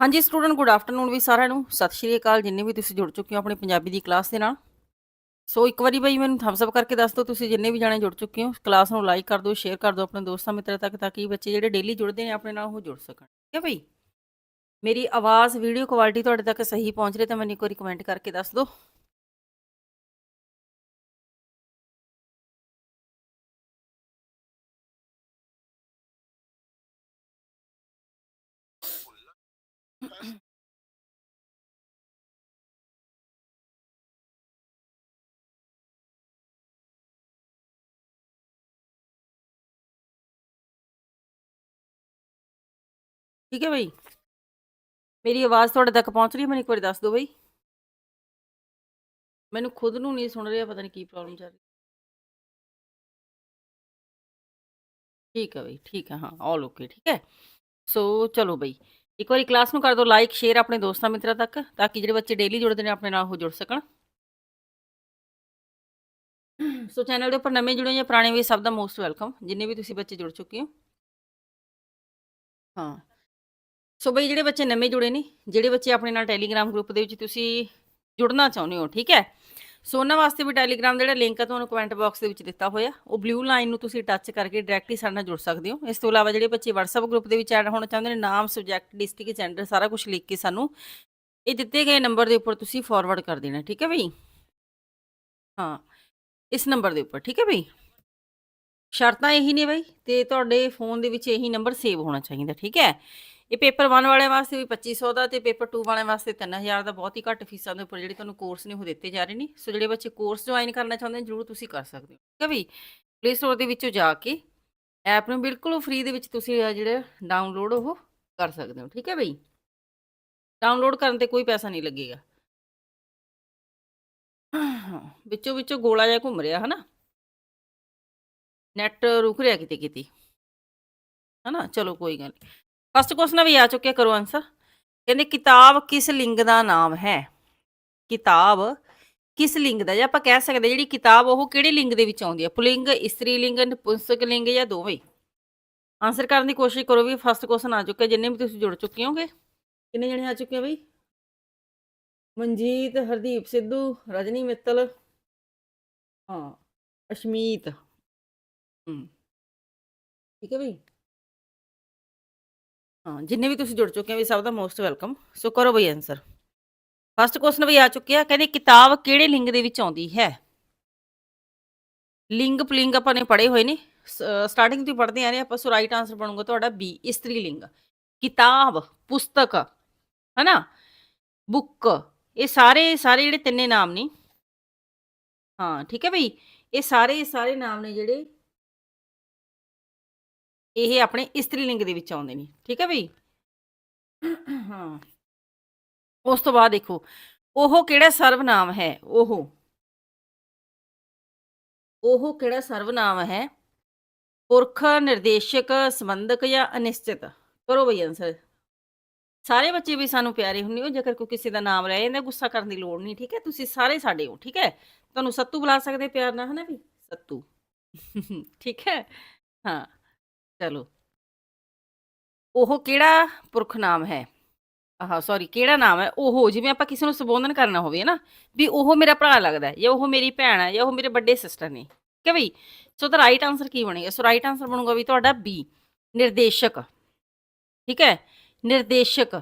ਹਾਂਜੀ student good afternoon ਵੀ ਸਾਰਿਆਂ ਨੂੰ। ਸਤਿ ਸ਼੍ਰੀ ਅਕਾਲ, ਜਿੰਨੇ ਵੀ ਤੁਸੀਂ ਜੁੜ ਚੁੱਕੇ ਹੋ ਆਪਣੀ ਪੰਜਾਬੀ ਦੀ ਕਲਾਸ ਦੇ ਨਾਲ। ਸੋ ਇੱਕ ਵਾਰੀ ਬਾਈ ਮੈਨੂੰ ਥੰਬਸ ਅਪ ਕਰਕੇ ਦੱਸ ਦਿਓ, ਤੁਸੀਂ ਜਿੰਨੇ ਵੀ ਜਾਣੇ ਜੁੜ ਚੁੱਕੇ ਹੋ ਕਲਾਸ ਨੂੰ ਲਾਈਕ ਕਰ ਦਿਓ ਸ਼ੇਅਰ ਕਰ ਦਿਓ ਆਪਣੇ ਦੋਸਤਾਂ, ਮਿੱਤਰਾਂ ਤੱਕ, ਤਾਂ ਕਿ ਬੱਚੇ ਜਿਹੜੇ ਡੇਲੀ ਜੁੜਦੇ ਨੇ ਆਪਣੇ ਨਾਲ ਉਹ ਜੁੜ ਸਕਣ। ਠੀਕ ਹੈ ਬਈ? ਮੇਰੀ ਆਵਾਜ਼ ਵੀਡੀਓ ਕੁਆਲਿਟੀ ਤੁਹਾਡੇ ਤੱਕ ਸਹੀ ਪਹੁੰਚ ਰਹੀ ਤਾਂ ਮੈਨੂੰ ਇੱਕ ਵਾਰੀ ਕਮੈਂਟ ਕਰਕੇ ਦੱਸ ਦਿਓ। ਠੀਕ ਹੈ ਬਈ? ਮੇਰੀ ਆਵਾਜ਼ ਤੁਹਾਡੇ ਤੱਕ ਪਹੁੰਚ ਰਹੀ ਹੈ? ਮੈਨੂੰ ਇੱਕ ਵਾਰੀ ਦੱਸ ਦਿਓ ਬਈ। ਮੈਨੂੰ ਖੁਦ ਨੂੰ ਨਹੀਂ ਸੁਣ ਰਿਹਾ, ਪਤਾ ਨਹੀਂ ਕੀ ਪ੍ਰੋਬਲਮ ਚੱਲ ਰਹੀ ਠੀਕ ਹੈ ਬਈ, ਠੀਕ ਹੈ, ਹਾਂ ਆਲ ਓਕੇ ਠੀਕ ਹੈ। ਸੋ ਚਲੋ ਬਈ, ਇੱਕ ਵਾਰੀ ਕਲਾਸ ਨੂੰ ਕਰ ਦਿਓ ਲਾਈਕ ਸ਼ੇਅਰ ਆਪਣੇ ਦੋਸਤਾਂ ਮਿੱਤਰਾਂ ਤੱਕ, ਤਾਂ ਕਿ ਜਿਹੜੇ ਬੱਚੇ ਡੇਲੀ ਜੁੜਦੇ ਨੇ, ਆਪਣੇ ਨਾਲ ਉਹ ਜੁੜ ਸਕਣ। ਸੋ ਚੈਨਲ ਦੇ ਉੱਪਰ ਨਵੇਂ ਜੁੜੇ ਜਾਂ ਪੁਰਾਣੇ ਵੀ ਸਭ ਦਾ ਮੋਸਟ ਵੈਲਕਮ ਜਿੰਨੇ ਵੀ ਤੁਸੀਂ ਬੱਚੇ ਜੁੜ ਚੁੱਕੇ ਹੋ। ਹਾਂ। ਸੋ ਬਈ ਜਿਹੜੇ ਬੱਚੇ ਨਵੇਂ ਜੁੜੇ ਨੇ, ਜਿਹੜੇ ਬੱਚੇ ਆਪਣੇ ਨਾਲ ਟੈਲੀਗ੍ਰਾਮ ਗਰੁੱਪ ਦੇ ਵਿੱਚ ਤੁਸੀਂ ਜੁੜਨਾ ਚਾਹੁੰਦੇ ਹੋ, ਠੀਕ ਹੈ? ਸੋ ਉਹਨਾਂ ਵਾਸਤੇ ਵੀ ਟੈਲੀਗ੍ਰਾਮ ਦਾ ਜਿਹੜਾ ਲਿੰਕ ਆ ਤੁਹਾਨੂੰ ਕਮੈਂਟ ਬਾਕਸ ਦੇ ਵਿੱਚ ਦਿੱਤਾ ਹੋਇਆ, ਉਹ ਬਲੂ ਲਾਈਨ ਨੂੰ ਤੁਸੀਂ ਟੱਚ ਕਰਕੇ ਡਾਇਰੈਕਟਲੀ ਸਾਡੇ ਨਾਲ ਜੁੜ ਸਕਦੇ ਹੋ। ਇਸ ਤੋਂ ਇਲਾਵਾ ਜਿਹੜੇ ਬੱਚੇ WhatsApp ਗਰੁੱਪ ਦੇ ਵਿੱਚ ਐਡ ਹੋਣਾ ਚਾਹੁੰਦੇ ਨੇ, ਨਾਮ ਸਬਜੈਕਟ ਡਿਸਟ੍ਰਿਕਟ ਜੈਂਡਰ ਸਾਰਾ ਕੁਝ ਲਿਖ ਕੇ ਸਾਨੂੰ ਇਹ ਦਿੱਤੇ ਗਏ ਨੰਬਰ ਦੇ ਉੱਪਰ ਤੁਸੀਂ ਫਾਰਵਰਡ ਕਰ ਦੇਣਾ, ਠੀਕ ਹੈ ਬਈ? ਹਾਂ, ਇਸ ਨੰਬਰ ਦੇ ਉੱਪਰ, ਠੀਕ ਹੈ ਬਈ? ਸ਼ਰਤਾਂ ਇਹੀ ਨੇ ਬਈ, ਤੇ ਤੁਹਾਡੇ ਫੋਨ ਦੇ ਵਿੱਚ ਇਹੀ ਨੰਬਰ ਸੇਵ ਹੋਣਾ ਚਾਹੀਦਾ, ਠੀਕ ਹੈ? ਇਹ ਪੇਪਰ 1 ਵਾਲਿਆਂ ਵਾਸਤੇ ਵੀ 2500 ਦਾ ਤੇ ਪੇਪਰ 2 ਵਾਲਿਆਂ ਵਾਸਤੇ 3000 ਦਾ ਬਹੁਤ ਹੀ ਘੱਟ ਫੀਸਾਂ ਦੇ ਉੱਪਰ ਜਿਹੜੇ ਤੁਹਾਨੂੰ ਕੋਰਸ ਨੇ ਉਹ ਦਿੱਤੇ ਜਾ ਰਹੇ ਨੇ। ਸੋ ਜਿਹੜੇ ਬੱਚੇ ਕੋਰਸ ਜੁਆਇਨ ਕਰਨਾ ਚਾਹੁੰਦੇ ਨੇ, ਜਰੂਰ ਤੁਸੀਂ ਕਰ ਸਕਦੇ ਹੋ। ਠੀਕ ਹੈ ਵੀ? ਪਲੇ ਸਟੋਰ ਦੇ ਵਿੱਚੋਂ ਜਾ ਕੇ ਐਪ ਨੂੰ ਬਿਲਕੁਲ ਫ੍ਰੀ ਦੇ ਵਿੱਚ ਤੁਸੀਂ ਜਿਹੜਾ ਡਾਊਨਲੋਡ ਉਹ ਕਰ ਸਕਦੇ ਹੋ। ਠੀਕ ਹੈ ਬਈ ਡਾਊਨਲੋਡ ਕਰਨ ਤੇ ਕੋਈ ਪੈਸਾ ਨਹੀਂ ਲੱਗੇਗਾ। ਵਿੱਚੋਂ ਵਿੱਚੋਂ ਗੋਲਾ ਜਿਹਾ ਘੁੰਮ ਰਿਹਾ, ਹਨਾ? ਨੈਟ ਰੁਕ ਰਿਹਾ ਕਿਤੇ ਕਿਤੇ ਹਨਾ? ਚਲੋ ਕੋਈ ਗੱਲ ਨਹੀਂ ਫਸਟ ਕੁਐਸਚਨ ਵੀ ਆ ਚੁੱਕਿਆ ਕਰੋ ਆਨਸਰ ਕਹਿੰਦੇ ਕਿਤਾਬ ਕਿਸ ਲਿੰਗ ਦਾ ਨਾਮ ਹੈ? ਕਿਤਾਬ ਕਿਸ ਲਿੰਗ ਦਾ? ਜਾਂ ਆਪਾਂ ਕਹਿ ਸਕਦੇ ਜਿਹੜੀ ਕਿਤਾਬ ਉਹ ਕਿਹੜੇ ਲਿੰਗ ਦੇ ਵਿੱਚ ਆਉਂਦੀ ਹੈ? ਪੁਲਿੰਗ, ਇਸਤਰੀ ਲਿੰਗ, ਨਪੁੰਸਕ ਲਿੰਗ ਜਾਂ ਦੋਵੇਂ? ਆਨਸਰ ਕਰਨ ਦੀ ਕੋਸ਼ਿਸ਼ ਕਰੋ ਵੀ ਫਸਟ ਕੁਐਸਚਨ ਆ ਚੁੱਕਿਆ। ਜਿੰਨੇ ਵੀ ਤੁਸੀਂ ਜੁੜ ਚੁੱਕੇ ਹੋਗੇ। ਕਿੰਨੇ ਜਣੇ ਆ ਚੁੱਕੇ ਆ ਬਈ? ਮਨਜੀਤ, ਹਰਦੀਪ ਸਿੱਧੂ, ਰਜਨੀ ਮਿੱਤਲ। ਹਾਂ, ਅਸ਼ਮੀਤ। ਹਮ ਠੀਕ ਹੈ ਬਈ? ਹਾਂ, ਜਿੰਨੇ ਵੀ ਤੁਸੀਂ ਜੁੜ ਚੁੱਕੇ ਆ ਵੀ ਸਭ ਦਾ ਮੋਸਟ ਵੈਲਕਮ ਸੋ ਕਰੋ ਬਈ ਆਨਸਰ ਫਸਟ ਕੁਐਸਚਨ ਵੀ ਆ ਚੁੱਕਿਆ ਕਹਿੰਦੇ ਕਿਤਾਬ ਕਿਹੜੇ ਲਿੰਗ ਦੇ ਵਿੱਚ ਆਉਂਦੀ ਹੈ? ਲਿੰਗ ਪੁਲਿੰਗ ਆਪਾਂ ਨੇ ਪੜ੍ਹੇ ਹੋਏ ਨੇ। ਸਟਾਰਟਿੰਗ ਤੋਂ ਪੜ੍ਹਦੇ ਆ ਰਹੇ ਆਪਾਂ ਸੋ ਰਾਈਟ ਆਨਸਰ ਬਣੂਗਾ ਤੁਹਾਡਾ ਬੀ ਇਸਤਰੀ ਲਿੰਗ। ਕਿਤਾਬ, ਪੁਸਤਕ, ਹਨਾ? ਬੁੱਕ ਇਹ ਸਾਰੇ ਸਾਰੇ ਜਿਹੜੇ ਤਿੰਨੇ ਨਾਮ ਨੇ। ਹਾਂ, ਠੀਕ ਹੈ ਬਈ? ਇਹ ਸਾਰੇ ਸਾਰੇ ਨਾਮ ਨੇ ਜਿਹੜੇ ਇਹ ਆਪਣੇ ਇਸਤਰੀ ਲਿੰਗ ਦੇ ਵਿੱਚ ਆਉਂਦੇ ਨੇ ਠੀਕ ਹੈ ਬਈ? ਹਾਂ। ਉਸ ਤੋਂ ਬਾਅਦ ਦੇਖੋ ਉਹ ਕਿਹੜਾ ਸਰਵਨਾਮ ਹੈ? ਉਹ। ਉਹ ਕਿਹੜਾ ਸਰਵਨਾਮ ਹੈ? ਪੁਰਖ ਨਿਰਦੇਸ਼ਕ ਸੰਬੰਧਕ ਜਾਂ ਅਨਿਸ਼ਚਿਤ? ਕਰੋ ਬਈ ਆਨਸਰ ਸਾਰੇ ਬੱਚੇ ਵੀ ਸਾਨੂੰ ਪਿਆਰੇ ਹੁੰਦੇ ਹੋ ਜੇਕਰ ਕੋਈ ਕਿਸੇ ਦਾ ਨਾਮ ਰਹਿ ਜਾਂਦਾ ਗੁੱਸਾ ਕਰਨ ਦੀ ਲੋੜ ਨਹੀਂ ਠੀਕ ਹੈ? ਤੁਸੀਂ ਸਾਰੇ ਸਾਡੇ ਹੋ ਠੀਕ ਹੈ? ਤੁਹਾਨੂੰ ਸੱਤੂ ਬੁਲਾ ਸਕਦੇ ਪਿਆਰ ਨਾਲ ਹਨਾ ਵੀ ਸੱਤੂ। ਠੀਕ ਹੈ? ਹਾਂ। ਚਲੋ। ਉਹ ਕਿਹੜਾ ਪੁਰਖ ਨਾਮ ਹੈ? ਆਹ ਸੌਰੀ ਕਿਹੜਾ ਨਾਮ ਹੈ? ਉਹ, ਜਿਵੇਂ ਆਪਾਂ ਕਿਸੇ ਨੂੰ ਸੰਬੋਧਨ ਕਰਨਾ ਹੋਵੇ ਨਾ, ਵੀ ਉਹ ਮੇਰਾ ਭਰਾ ਲੱਗਦਾ ਜਾਂ ਉਹ ਮੇਰੀ ਭੈਣ ਹੈ, ਜਾਂ ਉਹ ਮੇਰੇ ਵੱਡੇ ਸਿਸਟਰ ਨੇ। ਠੀਕ ਹੈ ਬਈ ਸੋ ਤਾਂ ਰਾਈਟ ਆਨਸਰ ਕੀ ਬਣੇਗਾ? ਸੋ ਰਾਈਟ ਆਨਸਰ ਬਣੂਗਾ ਵੀ ਤੁਹਾਡਾ ਬੀ ਨਿਰਦੇਸ਼ਕ। ਠੀਕ ਹੈ? ਨਿਰਦੇਸ਼ਕ।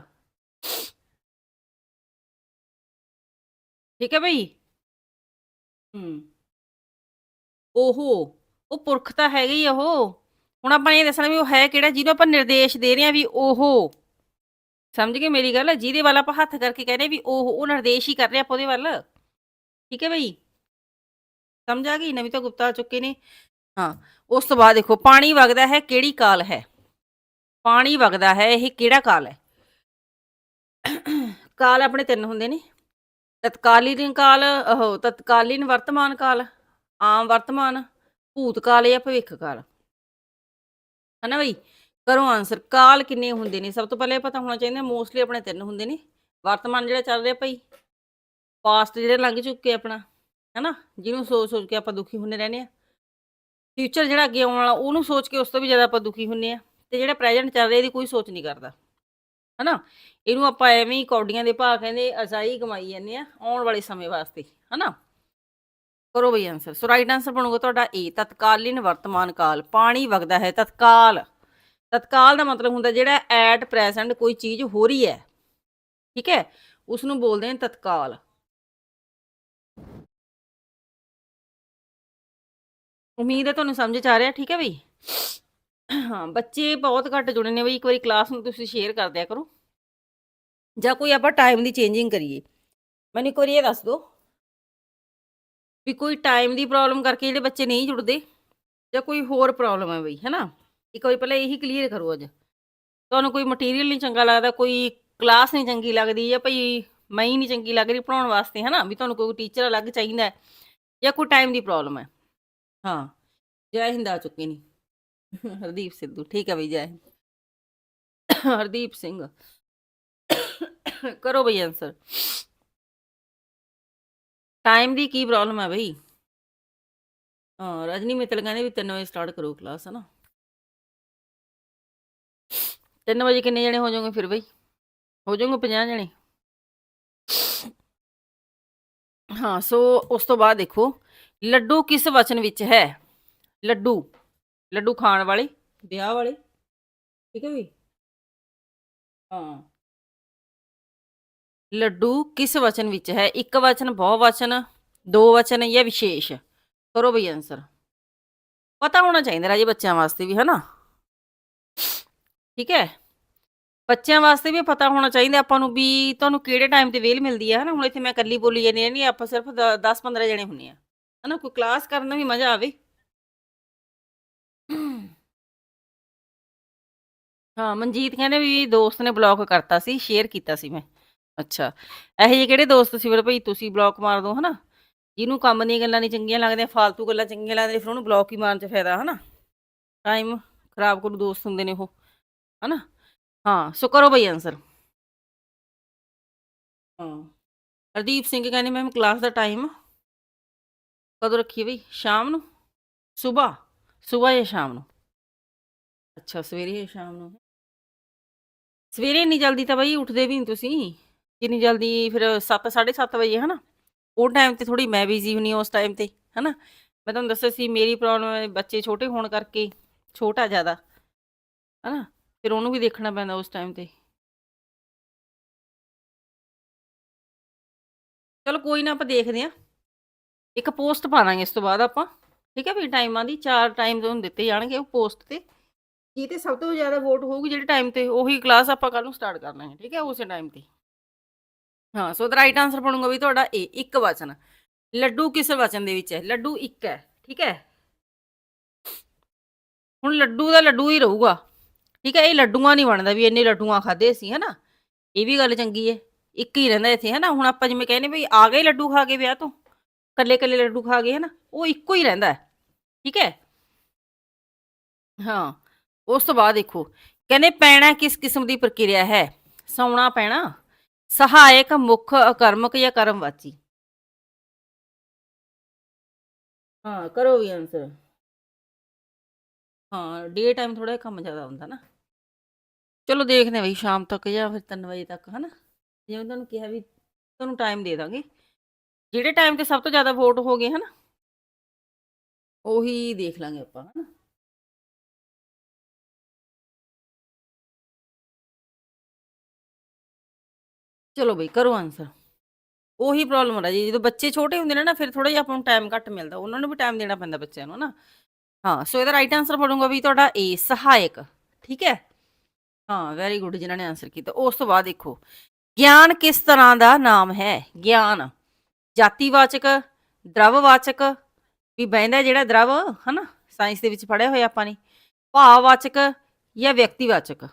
ਠੀਕ ਹੈ ਬਈ? ਹੂੰ। ਉਹ ਉਹ ਪੁਰਖ ਤਾਂ ਹੈਗਾ ਹੀ ਉਹ। ਹੁਣ ਆਪਾਂ ਨੇ ਇਹ ਦੱਸਣਾ ਵੀ ਉਹ ਹੈ ਕਿਹੜਾ, ਜਿਹਨੂੰ ਆਪਾਂ ਨਿਰਦੇਸ਼ ਦੇ ਰਹੇ ਹਾਂ ਵੀ ਉਹ। ਸਮਝ ਗਏ ਮੇਰੀ ਗੱਲ? ਜਿਹਦੇ ਵੱਲ ਆਪਾਂ ਹੱਥ ਕਰਕੇ ਕਹਿ ਰਹੇ ਵੀ ਉਹ ਉਹ ਨਿਰਦੇਸ਼ ਹੀ ਕਰ ਰਿਹਾ ਆਪਾਂ ਉਹਦੇ ਵੱਲ। ਠੀਕ ਹੈ ਬਈ? ਸਮਝ ਆ ਗਈ? ਨਵੀਂ ਤਾਂ ਗੁਪਤਾ ਆ ਚੁੱਕੇ ਨੇ। ਹਾਂ, ਉਸ ਤੋਂ ਬਾਅਦ ਦੇਖੋ, ਪਾਣੀ ਵਗਦਾ ਹੈ ਕਿਹੜੀ ਕਾਲ ਹੈ? ਪਾਣੀ ਵਗਦਾ ਹੈ, ਇਹ ਕਿਹੜਾ ਕਾਲ ਹੈ? ਕਾਲ ਆਪਣੇ ਤਿੰਨ ਹੁੰਦੇ ਨੇ। ਤਤਕਾਲੀਨ ਕਾਲ, ਉਹ ਤਤਕਾਲੀਨ ਵਰਤਮਾਨ ਕਾਲ, ਆਮ ਵਰਤਮਾਨ ਭੂਤ ਕਾਲ ਜਾਂ ਭਵਿੱਖ ਕਾਲ ਹਨਾ ਬਈ? ਕਰੋ ਆਨਸਰ ਕਾਲ ਕਿੰਨੇ ਹੁੰਦੇ ਨੇ? ਸਭ ਤੋਂ ਪਹਿਲੇ ਪਤਾ ਹੋਣਾ ਚਾਹੀਦਾ ਮੋਸਟਲੀ ਆਪਣੇ ਤਿੰਨ ਹੁੰਦੇ ਨੇ। ਵਰਤਮਾਨ ਜਿਹੜਾ ਚੱਲ ਰਿਹਾ ਭਾਈ ਪਾਸਟ ਜਿਹੜੇ ਲੰਘ ਚੁੱਕੇ ਆਪਣਾ, ਹਨਾ? ਜਿਹਨੂੰ ਸੋਚ ਸੋਚ ਕੇ ਆਪਾਂ ਦੁਖੀ ਹੁੰਨੇ ਰਹਿੰਦੇ ਆ। ਫਿਊਚਰ ਜਿਹੜਾ ਅੱਗੇ ਆਉਣ ਵਾਲਾ, ਉਹਨੂੰ ਸੋਚ ਕੇ ਉਸ ਤੋਂ ਵੀ ਜ਼ਿਆਦਾ ਆਪਾਂ ਦੁਖੀ ਹੁੰਨੇ ਆ। ਤੇ ਜਿਹੜਾ ਪ੍ਰੈਜ਼ੈਂਟ ਚੱਲ ਰਿਹਾ, ਇਹਦੀ ਕੋਈ ਸੋਚ ਨਹੀਂ ਕਰਦਾ। ਹਨਾ? ਇਹਨੂੰ ਆਪਾਂ ਐਵੇਂ ਹੀ ਕੌਡੀਆਂ ਦੇ ਭਾਅ ਕਹਿੰਦੇ, ਅਜਾਈ ਕਮਾਈ ਜਾਂਦੇ ਆ, ਆਉਣ ਵਾਲੇ ਸਮੇਂ ਵਾਸਤੇ, ਹਨਾ? ਕਰੋ ਬਈ ਆਨਸਰ ਸੋ ਰਾਈਟ ਆਨਸਰ ਬਣੂਗਾ ਤੁਹਾਡਾ ਏ ਤਤਕਾਲੀਨ ਵਰਤਮਾਨ ਕਾਲ। ਪਾਣੀ ਵਗਦਾ ਹੈ, ਤਤਕਾਲ। ਤਤਕਾਲ ਦਾ ਮਤਲਬ ਹੁੰਦਾ ਜਿਹੜਾ ਐਟ ਪ੍ਰੈਜ਼ੈਂਟ ਕੋਈ ਚੀਜ਼ ਹੋ ਰਹੀ ਹੈ। ਠੀਕ ਹੈ? ਉਸ ਨੂੰ ਬੋਲਦੇ ਨੇ ਤਤਕਾਲ। ਉਮੀਦ ਹੈ ਤੁਹਾਨੂੰ ਸਮਝ ਚ ਆ ਰਿਹਾ, ਠੀਕ ਹੈ ਬਈ? ਹਾਂ, ਬੱਚੇ ਬਹੁਤ ਘੱਟ ਜੁੜੇ ਨੇ ਬਈ, ਇੱਕ ਵਾਰੀ ਕਲਾਸ ਨੂੰ ਤੁਸੀਂ ਸ਼ੇਅਰ ਕਰ ਦਿਆ ਕਰੋ। ਜਾਂ ਕੋਈ ਆਪਾਂ ਟਾਈਮ ਦੀ ਚੇਂਜਿੰਗ ਕਰੀਏ। ਮੈਨੂੰ ਇੱਕ ਵਾਰੀ ਇਹ ਦੱਸ ਦਿਓ। ਵੀ ਕੋਈ ਟਾਈਮ ਦੀ ਪ੍ਰੋਬਲਮ ਕਰਕੇ ਜਿਹੜੇ ਬੱਚੇ ਨਹੀਂ ਜੁੜਦੇ ਜਾਂ ਕੋਈ ਹੋਰ ਪ੍ਰੋਬਲਮ ਹੈ ਬਈ, ਹੈਨਾ? ਇੱਕ ਵਾਰੀ ਪਹਿਲਾਂ ਇਹੀ ਕਲੀਅਰ ਕਰੋ ਅੱਜ। ਤੁਹਾਨੂੰ ਕੋਈ ਮਟੀਰੀਅਲ ਨਹੀਂ ਚੰਗਾ ਲੱਗਦਾ, ਕੋਈ ਕਲਾਸ ਨਹੀਂ ਚੰਗੀ ਲੱਗਦੀ ਜਾਂ ਭਈ ਮੈਂ ਹੀ ਨਹੀਂ ਚੰਗੀ ਲੱਗ ਰਹੀ ਪੜਾਉਣ ਵਾਸਤੇ, ਹੈਨਾ? ਵੀ ਤੁਹਾਨੂੰ ਕੋਈ ਟੀਚਰ ਅਲੱਗ ਚਾਹੀਦਾ ਜਾਂ ਕੋਈ ਟਾਈਮ ਦੀ ਪ੍ਰੋਬਲਮ ਹੈ। ਹਾਂ, ਜੈ ਹਿੰਦ ਆ ਚੁੱਕੇ ਨੇ। ਹਰਦੀਪ ਸਿੱਧੂ, ਠੀਕ ਹੈ ਬਈ, ਜੈ ਹਿੰਦ। ਹਰਦੀਪ ਸਿੰਘ। ਕਰੋ ਬਈ ਆਨਸਰ ਟਾਈਮ ਦੀ ਕੀ ਪ੍ਰੋਬਲਮ ਹੈ ਬਈ? ਹਾਂ, ਰਜਨੀ ਮਿੱਤਲ ਕਹਿੰਦੇ ਵੀ 3 ਵਜੇ ਸਟਾਰਟ ਕਰੋ ਕਲਾਸ ਹਨਾ? 3 ਵਜੇ ਕਿੰਨੇ ਜਣੇ ਹੋ ਜਾਓਗੇ ਫਿਰ ਬਈ? ਹੋ ਜਾਓਗੇ 50 ਜਣੇ? ਹਾਂ, ਸੋ ਉਸ ਤੋਂ ਬਾਅਦ ਦੇਖੋ, ਲੱਡੂ ਕਿਸ ਵਚਨ ਵਿੱਚ ਹੈ? ਲੱਡੂ ਲੱਡੂ ਖਾਣ ਵਾਲੇ, ਵਿਆਹ ਵਾਲੇ, ਠੀਕ ਹੈ ਵੀ ਹਾਂ। ਲੱਡੂ ਕਿਸ ਵਚਨ ਵਿੱਚ ਹੈ? ਇੱਕ ਵਚਨ, ਬਹੁ ਵਚਨ, ਦੋ ਵਚਨ ਜਾਂ ਵਿਸ਼ੇਸ਼? ਕਰੋ ਬਈ ਆਨਸਰ ਪਤਾ ਹੋਣਾ ਚਾਹੀਦਾ ਰਾਜੇ ਬੱਚਿਆਂ ਵਾਸਤੇ ਵੀ, ਹਨਾ? ਠੀਕ ਹੈ? ਬੱਚਿਆਂ ਵਾਸਤੇ ਵੀ ਪਤਾ ਹੋਣਾ ਚਾਹੀਦਾ ਆਪਾਂ ਨੂੰ ਵੀ ਤੁਹਾਨੂੰ ਕਿਹੜੇ ਟਾਈਮ ਤੇ ਵੇਲ ਮਿਲਦੀ ਹੈ, ਹਨਾ? ਹੁਣ ਇੱਥੇ ਮੈਂ ਇਕੱਲੀ ਬੋਲੀ ਜਾਂਦੀ ਹਾਂ, ਨਹੀਂ, ਆਪਾਂ ਸਿਰਫ 10 15 ਜਣੇ ਹੁੰਨੇ ਆ ਹਨਾ? ਕੋਈ ਕਲਾਸ ਕਰਨ ਦਾ ਵੀ ਮਜ਼ਾ ਆਵੇ। ਹਾਂ, ਮਨਜੀਤ ਕਹਿੰਦੇ ਵੀ ਦੋਸਤ ਨੇ ਬਲੌਕ ਕਰਤਾ ਸੀ ਸ਼ੇਅਰ ਕੀਤਾ ਸੀ ਮੈਂ। ਅੱਛਾ, ਇਹੋ ਜਿਹੇ ਕਿਹੜੇ ਦੋਸਤ ਸੀ ਫਿਰ ਭਈ ਤੁਸੀਂ ਬਲੌਕ ਮਾਰ ਦੋ, ਹਨਾ? ਜਿਹਨੂੰ ਕੰਮ ਦੀਆਂ ਗੱਲਾਂ ਨਹੀਂ ਚੰਗੀਆਂ ਲੱਗਦੀਆਂ, ਫਾਲਤੂ ਗੱਲਾਂ ਚੰਗੀਆਂ ਲੱਗਦੀਆਂ, ਫਿਰ ਉਹਨੂੰ ਬਲੌਕ ਹੀ ਮਾਰਨ 'ਚ ਫਾਇਦਾ, ਹਨਾ? ਟਾਈਮ ਖਰਾਬ ਕਰੂ ਦੋਸਤ ਹੁੰਦੇ ਨੇ ਉਹ, ਹਨਾ? ਹਾਂ, ਸੋ ਕਰੋ ਬਈ ਆਨਸਰ ਹਾਂ। ਹਰਦੀਪ ਸਿੰਘ ਕਹਿੰਦੇ ਮੈਮ ਕਲਾਸ ਦਾ ਟਾਈਮ ਕਦੋਂ ਰੱਖੀਏ ਬਈ? ਸ਼ਾਮ ਨੂੰ? ਸਵੇਰ? ਸਵੇਰ ਜਾਂ ਸ਼ਾਮ ਨੂੰ? ਅੱਛਾ, ਸਵੇਰੇ ਜਾਂ ਸ਼ਾਮ ਨੂੰ? ਸਵੇਰੇ ਇੰਨੀ ਜਲਦੀ ਤਾਂ ਬਈ ਉੱਠਦੇ ਵੀ ਨਹੀਂ ਤੁਸੀਂ। ਜਿੰਨੀ ਜਲਦੀ ਫਿਰ 7 7:30 ਵਜੇ, ਹਨਾ? ਉਹ ਟਾਈਮ ਤੇ ਥੋੜੀ ਮੈਂ ਬਿਜ਼ੀ ਹੁੰਨੀ ਹਾਂ ਉਸ ਟਾਈਮ ਤੇ, ਹਨਾ? ਮੈਂ ਤੁਹਾਨੂੰ ਦੱਸਿਆ ਸੀ ਮੇਰੀ ਪ੍ਰੋਬਲਮ ਬੱਚੇ ਛੋਟੇ ਹੋਣ ਕਰਕੇ, ਛੋਟਾ ਜ਼ਿਆਦਾ, ਹਨਾ? ਫਿਰ ਉਹਨੂੰ ਵੀ ਦੇਖਣਾ ਪੈਂਦਾ ਉਸ ਟਾਈਮ ਤੇ। ਚਲੋ ਕੋਈ ਨਾ ਆਪਾਂ ਦੇਖਦੇ ਆਂ ਇੱਕ ਪੋਸਟ ਪਾਵਾਂਗੇ ਇਸ ਤੋਂ ਬਾਅਦ ਆਪਾਂ, ਠੀਕ ਹੈ ਵੀ ਟਾਈਮਾਂ ਦੀ? ਚਾਰ ਟਾਈਮ ਤੁਹਾਨੂੰ ਦਿੱਤੇ ਜਾਣਗੇ ਉਹ ਪੋਸਟ ਤੇ। ਕੀ ਤੇ ਸਭ ਤੋਂ ਜ਼ਿਆਦਾ ਵੋਟ ਹੋਊਗੀ ਜਿਹੜੇ ਟਾਈਮ ਤੇ, ਉਹੀ ਕਲਾਸ ਆਪਾਂ ਕੱਲ ਨੂੰ ਸਟਾਰਟ ਕਰ ਲਾਂਗੇ, ਠੀਕ ਹੈ, ਉਸੇ ਟਾਈਮ ਤੇ। ਹਾਂ, ਸੋ ਦਾ ਰਾਈਟ ਆਨਸਰ ਬਣੂਗਾ ਵੀ ਤੁਹਾਡਾ ਏ ਇੱਕ ਵਚਨ। ਲੱਡੂ ਕਿਸ ਵਚਨ ਦੇ ਵਿੱਚ ਹੈ? ਲੱਡੂ ਇੱਕ ਹੈ, ਠੀਕ ਹੈ? ਹੁਣ ਲੱਡੂ ਦਾ ਲੱਡੂ ਹੀ ਰਹੂਗਾ, ਠੀਕ ਹੈ? ਇਹ ਲੱਡੂਆਂ ਨਹੀਂ ਬਣਦਾ ਵੀ ਇੰਨੇ ਲੱਡੂਆਂ ਖਾਦੇ ਸੀ ਹਨਾ? ਇਹ ਵੀ ਗੱਲ ਚੰਗੀ ਹੈ, ਇੱਕ ਹੀ ਰਹਿੰਦਾ ਇੱਥੇ, ਹਨਾ? ਹੁਣ ਆਪਾਂ ਜਿਵੇਂ ਕਹਿੰਦੇ ਵੀ ਆ ਗਏ ਲੱਡੂ ਖਾ ਕੇ ਵਿਆਹ ਤੋਂ ਕੱਲੇ ਕੱਲੇ ਲੱਡੂ ਖਾ ਗਏ, ਹਨਾ? ਉਹ ਇੱਕੋ ਹੀ ਰਹਿੰਦਾ ਹੈ, ਠੀਕ ਹੈ? ਹਾਂ, ਉਸ ਤੋਂ ਬਾਅਦ ਦੇਖੋ, ਕਹਿੰਦੇ ਪੈਣਾ ਕਿਸ ਕਿਸਮ ਦੀ ਪ੍ਰਕਿਰਿਆ ਹੈ? ਸੌਣਾ ਪੈਣਾ। ਸਹਾਇਕ, ਮੁੱਖ, ਅਕਰਮਕ ਜਾਂ ਕਰਮਵਾਚੀ? ਹਾਂ, ਕਰੋ ਵੀ ਆਨਸਰ ਹਾਂ ਡੇ ਟਾਈਮ ਥੋੜਾ ਕੰਮ ਜ਼ਿਆਦਾ ਹੁੰਦਾ ਨਾ। ਚਲੋ ਦੇਖਦੇ ਹਾਂ ਬਈ ਸ਼ਾਮ ਤੱਕ ਜਾਂ ਫਿਰ 3 ਵਜੇ ਤੱਕ, ਹਨਾ? ਜਿਵੇਂ ਤੁਹਾਨੂੰ ਕਿਹਾ ਵੀ ਤੁਹਾਨੂੰ ਟਾਈਮ ਦੇ ਦਾਂਗੇ। ਜਿਹੜੇ ਟਾਈਮ ਤੇ ਸਭ ਤੋਂ ਜ਼ਿਆਦਾ ਵੋਟ ਹੋ ਗਏ ਹਨਾ? ਉਹੀ ਦੇਖ ਲਾਂਗੇ ਆਪਾਂ, ਹਨਾ? ਚਲੋ ਬਈ ਕਰੋ ਆਨਸਰ ਉਹੀ ਪ੍ਰੋਬਲਮ ਆ ਜੀ, ਜਦੋਂ ਬੱਚੇ ਛੋਟੇ ਹੁੰਦੇ ਨੇ ਨਾ, ਫਿਰ ਥੋੜਾ ਜਿਹਾ ਆਪਾਂ ਨੂੰ ਟਾਈਮ ਘੱਟ ਮਿਲਦਾ। ਉਹਨਾਂ ਨੂੰ ਵੀ ਟਾਈਮ ਦੇਣਾ ਪੈਂਦਾ ਬੱਚਿਆਂ ਨੂੰ ਨਾ। ਹਾਂ ਸੋ ਇਹਦਾ ਰਾਈਟ ਆਨਸਰ ਬਣੂਗਾ ਵੀ ਤੁਹਾਡਾ ਏ ਸਹਾਇਕ। ਠੀਕ ਹੈ? ਹਾਂ ਵੈਰੀ ਗੁੱਡ ਜਿਨ੍ਹਾਂ ਨੇ ਆਨਸਰ ਕੀਤਾ। ਉਸ ਤੋਂ ਬਾਅਦ ਦੇਖੋ, ਗਿਆਨ ਕਿਸ ਤਰ੍ਹਾਂ ਦਾ ਨਾਮ ਹੈ? ਗਿਆਨ। ਜਾਤੀਵਾਚਕ, ਦ੍ਰਵਵਾਚਕ, ਵੀ ਬਹਿੰਦਾ ਜਿਹੜਾ ਦ੍ਰਵ, ਹਨਾ? ਸਾਇੰਸ ਦੇ ਵਿੱਚ ਪੜਿਆ ਹੋਇਆ ਆਪਾਂ ਨੇ। ਭਾਵਵਾਚਕ ਜਾਂ ਵਿਅਕਤੀਵਾਚਕ।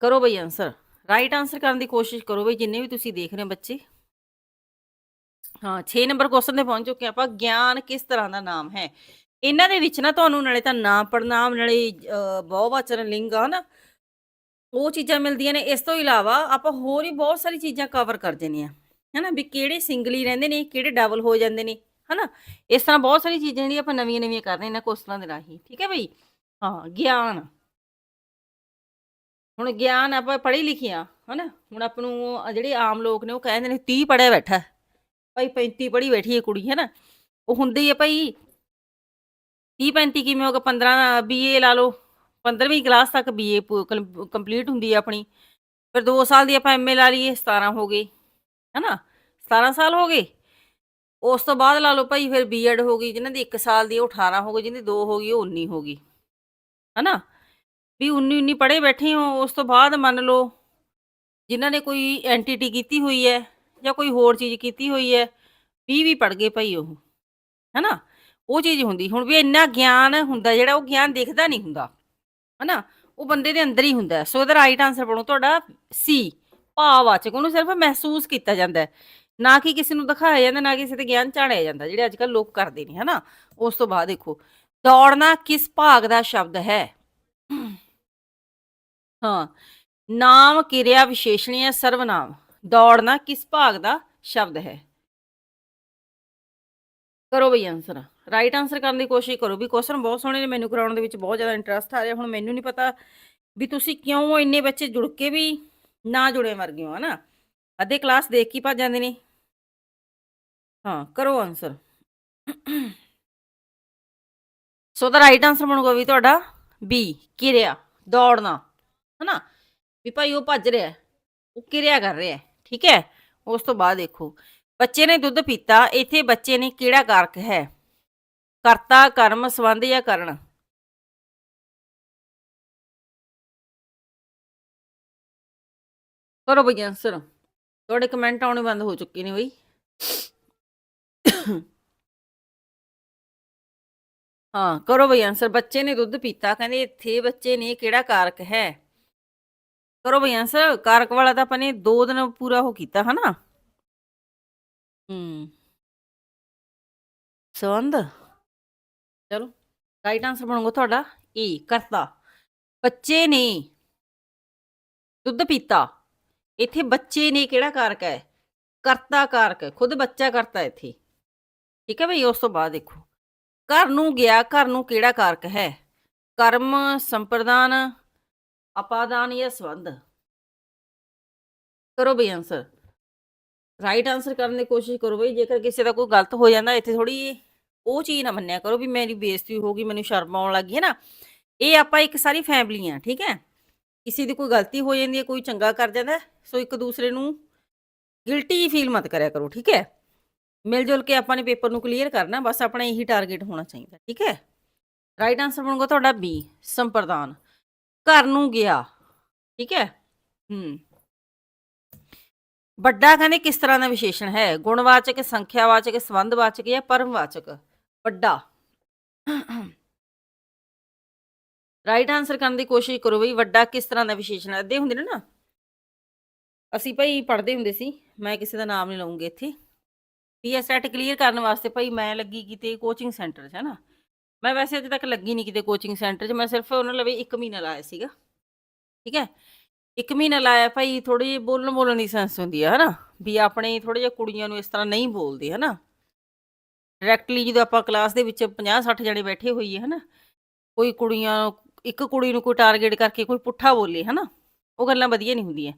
ਕਰੋ ਬਈ ਆਨਸਰ ਰਾਈਟ ਆਨਸਰ ਕਰਨ ਦੀ ਕੋਸ਼ਿਸ਼ ਕਰੋ ਬਈ ਜਿੰਨੇ ਵੀ ਤੁਸੀਂ ਦੇਖ ਰਹੇ ਹੋ ਬੱਚੇ। ਹਾਂ 6 ਨੰਬਰ ਕੁਐਸਚਨ ਤੇ ਪਹੁੰਚ ਚੁੱਕੇ ਆਪਾਂ। ਗਿਆਨ ਕਿਸ ਤਰ੍ਹਾਂ ਦਾ ਨਾਮ ਹੈ? ਇਹਨਾਂ ਦੇ ਵਿੱਚ ਨਾ ਤੁਹਾਨੂੰ ਨਾਲੇ ਤਾਂ ਨਾਮ ਪੜਨਾਮ ਨਾਲੇ ਅਹ, ਬਹੁਵਚਨ ਲਿੰਗ ਆ ਨਾ। ਉਹ ਚੀਜ਼ਾਂ ਮਿਲਦੀਆਂ ਨੇ। ਇਸ ਤੋਂ ਇਲਾਵਾ ਆਪਾਂ ਹੋਰ ਹੀ ਬਹੁਤ ਸਾਰੀ ਚੀਜ਼ਾਂ ਕਵਰ ਕਰ ਜੰਨੇ ਆ ਹਨਾ ਵੀ ਕਿਹੜੇ ਸਿੰਗਲੀ ਰਹਿੰਦੇ ਨੇ ਕਿਹੜੇ ਡਬਲ ਹੋ ਜਾਂਦੇ ਨੇ ਹਨਾ। ਇਸ ਤਰ੍ਹਾਂ ਬਹੁਤ ਸਾਰੀ ਚੀਜ਼ਾਂ ਜਿਹੜੀਆਂ ਆਪਾਂ ਨਵੀਆਂ ਨਵੀਆਂ ਕਰ ਰਹੇ ਇਹਨਾਂ ਕੁਐਸਚਨਾਂ ਦੇ ਰਾਹੀਂ। ਠੀਕ ਹੈ ਬਈ? ਹਾਂ ਗਿਆਨ। ਹੁਣ ਗਿਆਨ ਆਪਾਂ ਪੜ੍ਹੀ ਲਿਖੀ ਆ, ਹਨਾ? ਹੁਣ ਆਪ ਨੂੰ ਆਹ ਜਿਹੜੇ ਆਮ ਲੋਕ ਨੇ ਉਹ ਕਹਿੰਦੇ ਨੇ 30 ਪੜਿਆ ਬੈਠਾ। ਭਾਈ 35 ਪੜ੍ਹੀ ਬੈਠੀ ਹੈ ਕੁੜੀ ਹੈ ਨਾ ਉਹ ਹੁੰਦੀ ਹੈ ਭਾਈ 30 35 ਕਿਵੇਂ ਹੋਗਾ 15 ਬੀਏ ਲਾ ਲਓ 15ਵੀਂ ਕਲਾਸ ਤੱਕ ਬੀਏ ਕੰਪਲੀਟ ਹੁੰਦੀ ਹੈ ਆਪਣੀ। ਫਿਰ 2 ਸਾਲ ਦੀ ਆਪਾਂ ਐਮਏ ਲਾ ਲਈਏ 17 ਹੋ ਗਏ, ਹਨਾ? 17 ਸਾਲ ਹੋ ਗਏ। ਉਸ ਤੋਂ ਬਾਅਦ ਲਾ ਲਓ ਭਾਈ ਫਿਰ ਬੀਐਡ ਹੋ ਗਈ, ਜਿਨ੍ਹਾਂ ਦੀ 1 ਸਾਲ ਦੀ ਉਹ 18 ਹੋ ਗਈ ਜਿਹਦੀ 2 ਹੋ ਗਈ, ਉਹ 19 ਹੋ ਗਈ, ਹਨਾ? ਵੀ 19 19 ਪੜ੍ਹੇ ਬੈਠੇ ਹੋ, ਉਸ ਤੋਂ ਬਾਅਦ ਮੰਨ ਲਓ ਜਿਨ੍ਹਾਂ ਨੇ ਕੋਈ ਐਂਟੀਟੀ ਕੀਤੀ ਹੋਈ ਹੈ ਜਾਂ ਕੋਈ ਹੋਰ ਚੀਜ਼ ਕੀਤੀ ਹੋਈ ਹੈ 20 ਵੀ ਪੜ ਗਏ ਭਾਈ ਉਹ, ਹਨਾ? ਉਹ ਚੀਜ਼ ਹੁੰਦੀ, ਹੁਣ ਵੀ ਇੰਨਾ ਗਿਆਨ ਹੁੰਦਾ ਜਿਹੜਾ ਉਹ ਗਿਆਨ ਦਿਖਦਾ ਨਹੀਂ ਹੁੰਦਾ, ਹਨਾ? ਉਹ ਬੰਦੇ ਦੇ ਅੰਦਰ ਹੀ ਹੁੰਦਾ। ਸੋ ਇਹਦਾ ਰਾਈਟ ਆਨਸਰ ਬਣੋ ਤੁਹਾਡਾ ਸੀ ਭਾਵਵਾਚਕ ਉਹਨੂੰ ਸਿਰਫ ਮਹਿਸੂਸ ਕੀਤਾ ਜਾਂਦਾ ਹੈ। ਨਾ ਕਿ ਕਿਸੇ ਨੂੰ ਦਿਖਾਇਆ ਜਾਂਦਾ, ਨਾ ਕਿਸੇ ਤੇ ਗਿਆਨ ਝਾੜਿਆ ਜਾਂਦਾ, ਜਿਹੜੇ ਅੱਜ ਕੱਲ ਲੋਕ ਕਰਦੇ ਨੇ, ਹਨਾ? ਉਸ ਤੋਂ ਬਾਅਦ ਦੇਖੋ, ਦੌੜਨਾ ਕਿਸ ਭਾਗ ਦਾ ਸ਼ਬਦ ਹੈ? ਹਾਂ। ਨਾਮ ਕਿਰਿਆ ਵਿਸ਼ੇਸ਼ਣੀ ਹੈ ਸਰਵਨਾਮ। ਦੌੜਨਾ ਕਿਸ ਭਾਗ ਦਾ ਸ਼ਬਦ ਹੈ? ਕਰੋ ਬਈ ਆਨਸਰ ਰਾਈਟ ਆਨਸਰ ਕਰਨ ਦੀ ਕੋਸ਼ਿਸ਼ ਕਰੋ। ਵੀ ਕੁਐਸਚਨ ਬਹੁਤ ਸੋਹਣੇ ਨੇ, ਮੈਨੂੰ ਕਰਾਉਣ ਦੇ ਵਿੱਚ ਬਹੁਤ ਜ਼ਿਆਦਾ ਇੰਟਰਸਟ ਆ ਰਿਹਾ। ਹੁਣ ਮੈਨੂੰ ਨਹੀਂ ਪਤਾ ਵੀ ਤੁਸੀਂ ਕਿਉਂ ਇੰਨੇ ਬੱਚੇ ਜੁੜ ਕੇ ਵੀ ਨਾ ਜੁੜੇ ਵਰਗੇ ਗਏ ਹੋ, ਹਨਾ? ਅੱਧੇ ਕਲਾਸ ਦੇਖ ਕੇ ਭੱਜ ਜਾਂਦੇ ਨੇ। ਹਾਂ, ਕਰੋ ਆਨਸਰ ਸੋ ਦਾ ਰਾਈਟ ਆਨਸਰ ਬਣੂਗਾ ਵੀ ਤੁਹਾਡਾ ਬੀ ਕਿਰਿਆ, ਦੌੜਨਾ। ਹਨਾ? ਵੀ ਭਾਈ ਉਹ ਭੱਜ ਰਿਹਾ ਹੈ, ਉਹ ਕਿਰਿਆ ਕਰ ਰਿਹਾ ਹੈ, ਠੀਕ ਹੈ? ਉਸ ਤੋਂ ਬਾਅਦ ਦੇਖੋ ਬੱਚੇ ਨੇ ਦੁੱਧ ਪੀਤਾ ਇੱਥੇ ਬੱਚੇ ਨੇ ਕਿਹੜਾ ਕਾਰਕ ਹੈ? ਕਰਤਾ ਕਰਮ ਸੰਬੰਧ ਜਾਂ ਕਰਨ? ਕਰੋ ਬਈ ਆਨਸਰ ਤੁਹਾਡੇ ਕਮੈਂਟ ਆਉਣੇ ਬੰਦ ਹੋ ਚੁੱਕੇ ਨੇ ਬਈ। ਹਾਂ ਕਰੋ ਬਈ ਆਨਸਰ ਬੱਚੇ ਨੇ ਦੁੱਧ ਪੀਤਾ ਕਹਿੰਦੇ ਇੱਥੇ ਬੱਚੇ ਨੇ ਕਿਹੜਾ ਕਾਰਕ ਹੈ? ਕਰੋ ਬਈ ਆਂਸਰ ਕਾਰਕ ਵਾਲਾ ਤਾਂ ਆਪਾਂ ਨੇ 2 ਦਿਨ ਪੂਰਾ ਹੋ ਕੀਤਾ ਹਨਾ? ਹੂੰ। ਸੰਬੰਧ? ਚਲੋ ਰਾਈਟ ਆਨਸਰ ਬਣੂਗਾ ਤੁਹਾਡਾ ਏ ਕਰਤਾ। ਬੱਚੇ ਨੇ ਦੁੱਧ ਪੀਤਾ। ਇੱਥੇ ਬੱਚੇ ਨੇ ਕਿਹੜਾ ਕਾਰਕ ਹੈ? ਕਰਤਾ ਕਾਰਕ ਹੈ, ਖੁਦ ਬੱਚਾ ਕਰਤਾ ਇੱਥੇ। ਠੀਕ ਹੈ ਭਈ ਉਸ ਤੋਂ ਬਾਅਦ ਦੇਖੋ। ਘਰ ਨੂੰ ਗਿਆ ਘਰ ਨੂੰ ਕਿਹੜਾ ਕਾਰਕ ਹੈ? ਕਰਮ ਸੰਪਰਦਾਨ ਅਪਾਦਾਨ ਜਾਂ ਸੰਬੰਧ। ਕਰੋ ਬਈ ਆਨਸਰ ਰਾਈਟ ਆਨਸਰ ਕਰਨ ਦੀ ਕੋਸ਼ਿਸ਼ ਕਰੋ ਬਈ, ਜੇਕਰ ਕਿਸੇ ਦਾ ਕੋਈ ਗਲਤ ਹੋ ਜਾਂਦਾ, ਇੱਥੇ ਥੋੜੀ ਉਹ ਚੀਜ਼ ਨਾ ਮੰਨਿਆ ਕਰੋ ਵੀ ਮੇਰੀ ਬੇਇੱਜ਼ਤੀ ਹੋ ਗਈ, ਮੈਨੂੰ ਸ਼ਰਮ ਆਉਣ ਲੱਗੀ ਹੈ ਨਾ? ਇਹ ਆਪਾਂ ਇੱਕ ਸਾਰੀ ਫੈਮਿਲੀ ਆ, ਠੀਕ ਹੈ? ਕਿਸੇ ਦੀ ਕੋਈ ਗਲਤੀ ਹੋ ਜਾਂਦੀ ਹੈ, ਕੋਈ ਚੰਗਾ ਕਰ ਜਾਂਦਾ ਸੋ ਇੱਕ ਦੂਸਰੇ ਨੂੰ ਗਿਲਟੀ ਫੀਲ ਮਤ ਕਰਿਆ ਕਰੋ, ਠੀਕ ਹੈ? ਮਿਲ ਜੁਲ ਕੇ ਆਪਾਂ ਨੇ ਪੇਪਰ ਨੂੰ ਕਲੀਅਰ ਕਰਨਾ, ਬਸ ਆਪਣਾ ਇਹੀ ਟਾਰਗੇਟ ਹੋਣਾ ਚਾਹੀਦਾ, ਠੀਕ ਹੈ? ਰਾਈਟ ਆਨਸਰ ਬਣੂਗਾ ਤੁਹਾਡਾ ਬੀ ਸੰਪਰਦਾਨ। ਘਰ ਨੂੰ ਗਿਆ। ਠੀਕ ਹੈ? ਹੂੰ। ਵੱਡਾ ਕਹਿੰਦੇ ਕਿਸ ਤਰ੍ਹਾਂ ਦਾ ਵਿਸ਼ੇਸ਼ਣ ਹੈ? ਗੁਣਵਾਚਕ, ਸੰਖਿਆਵਾਚਕ, ਸੰਬੰਧਵਾਚਕ ਜਾਂ ਪਰਮਵਾਚਕ? ਵੱਡਾ। ਰਾਈਟ ਆਨਸਰ ਕਰਨ ਦੀ ਕੋਸ਼ਿਸ਼ ਕਰੋ ਬਈ, ਵੱਡਾ ਕਿਸ ਤਰ੍ਹਾਂ ਦਾ ਵਿਸ਼ੇਸ਼ਣ ਹੈ? ਅੱਧੇ ਹੁੰਦੇ ਨੇ ਨਾ। ਅਸੀਂ ਭਾਈ ਪੜ੍ਹਦੇ ਹੁੰਦੇ ਸੀ, ਮੈਂ ਕਿਸੇ ਦਾ ਨਾਮ ਨਹੀਂ ਲਵਾਂਗੀ ਇੱਥੇ। ਪੀਐਸਐਟ ਕਲੀਅਰ ਕਰਨ ਵਾਸਤੇ ਭਾਈ ਮੈਂ ਲੱਗੀ ਕਿਤੇ ਕੋਚਿੰਗ ਸੈਂਟਰ 'ਚ, ਹੈ ਨਾ। ਮੈਂ ਵੈਸੇ ਅਜੇ ਤੱਕ ਲੱਗੀ ਨਹੀਂ ਕਿਤੇ ਕੋਚਿੰਗ ਸੈਂਟਰ 'ਚ, ਮੈਂ ਸਿਰਫ ਉਹਨਾਂ ਲਵੇ 1 ਮਹੀਨਾ ਲਾਇਆ ਸੀਗਾ। ਠੀਕ ਹੈ? ਇੱਕ ਮਹੀਨਾ ਲਾਇਆ ਭਾਈ ਥੋੜੀ ਜਿਹੀ ਬੋਲਣ ਬੋਲਣ ਦੀ ਸੈਂਸ ਹੁੰਦੀ ਹੈ ਹਨਾ? ਵੀ ਆਪਣੇ ਥੋੜੇ ਜਿਹਾ ਕੁੜੀਆਂ ਨੂੰ ਇਸ ਤਰ੍ਹਾਂ ਨਹੀਂ ਬੋਲਦੇ, ਹਨਾ? ਡਾਇਰੈਕਟਲੀ ਜਦੋਂ ਆਪਾਂ ਕਲਾਸ ਦੇ ਵਿੱਚ 50 60 ਜਣੇ ਬੈਠੇ ਹੋਈਏ, ਹਨਾ? ਕੋਈ ਕੁੜੀਆਂ, ਇੱਕ ਕੁੜੀ ਨੂੰ ਕੋਈ ਟਾਰਗੇਟ ਕਰਕੇ ਕੋਈ ਪੁੱਠਾ ਬੋਲੇ, ਹਨਾ? ਉਹ ਗੱਲਾਂ ਵਧੀਆ ਨਹੀਂ ਹੁੰਦੀਆਂ।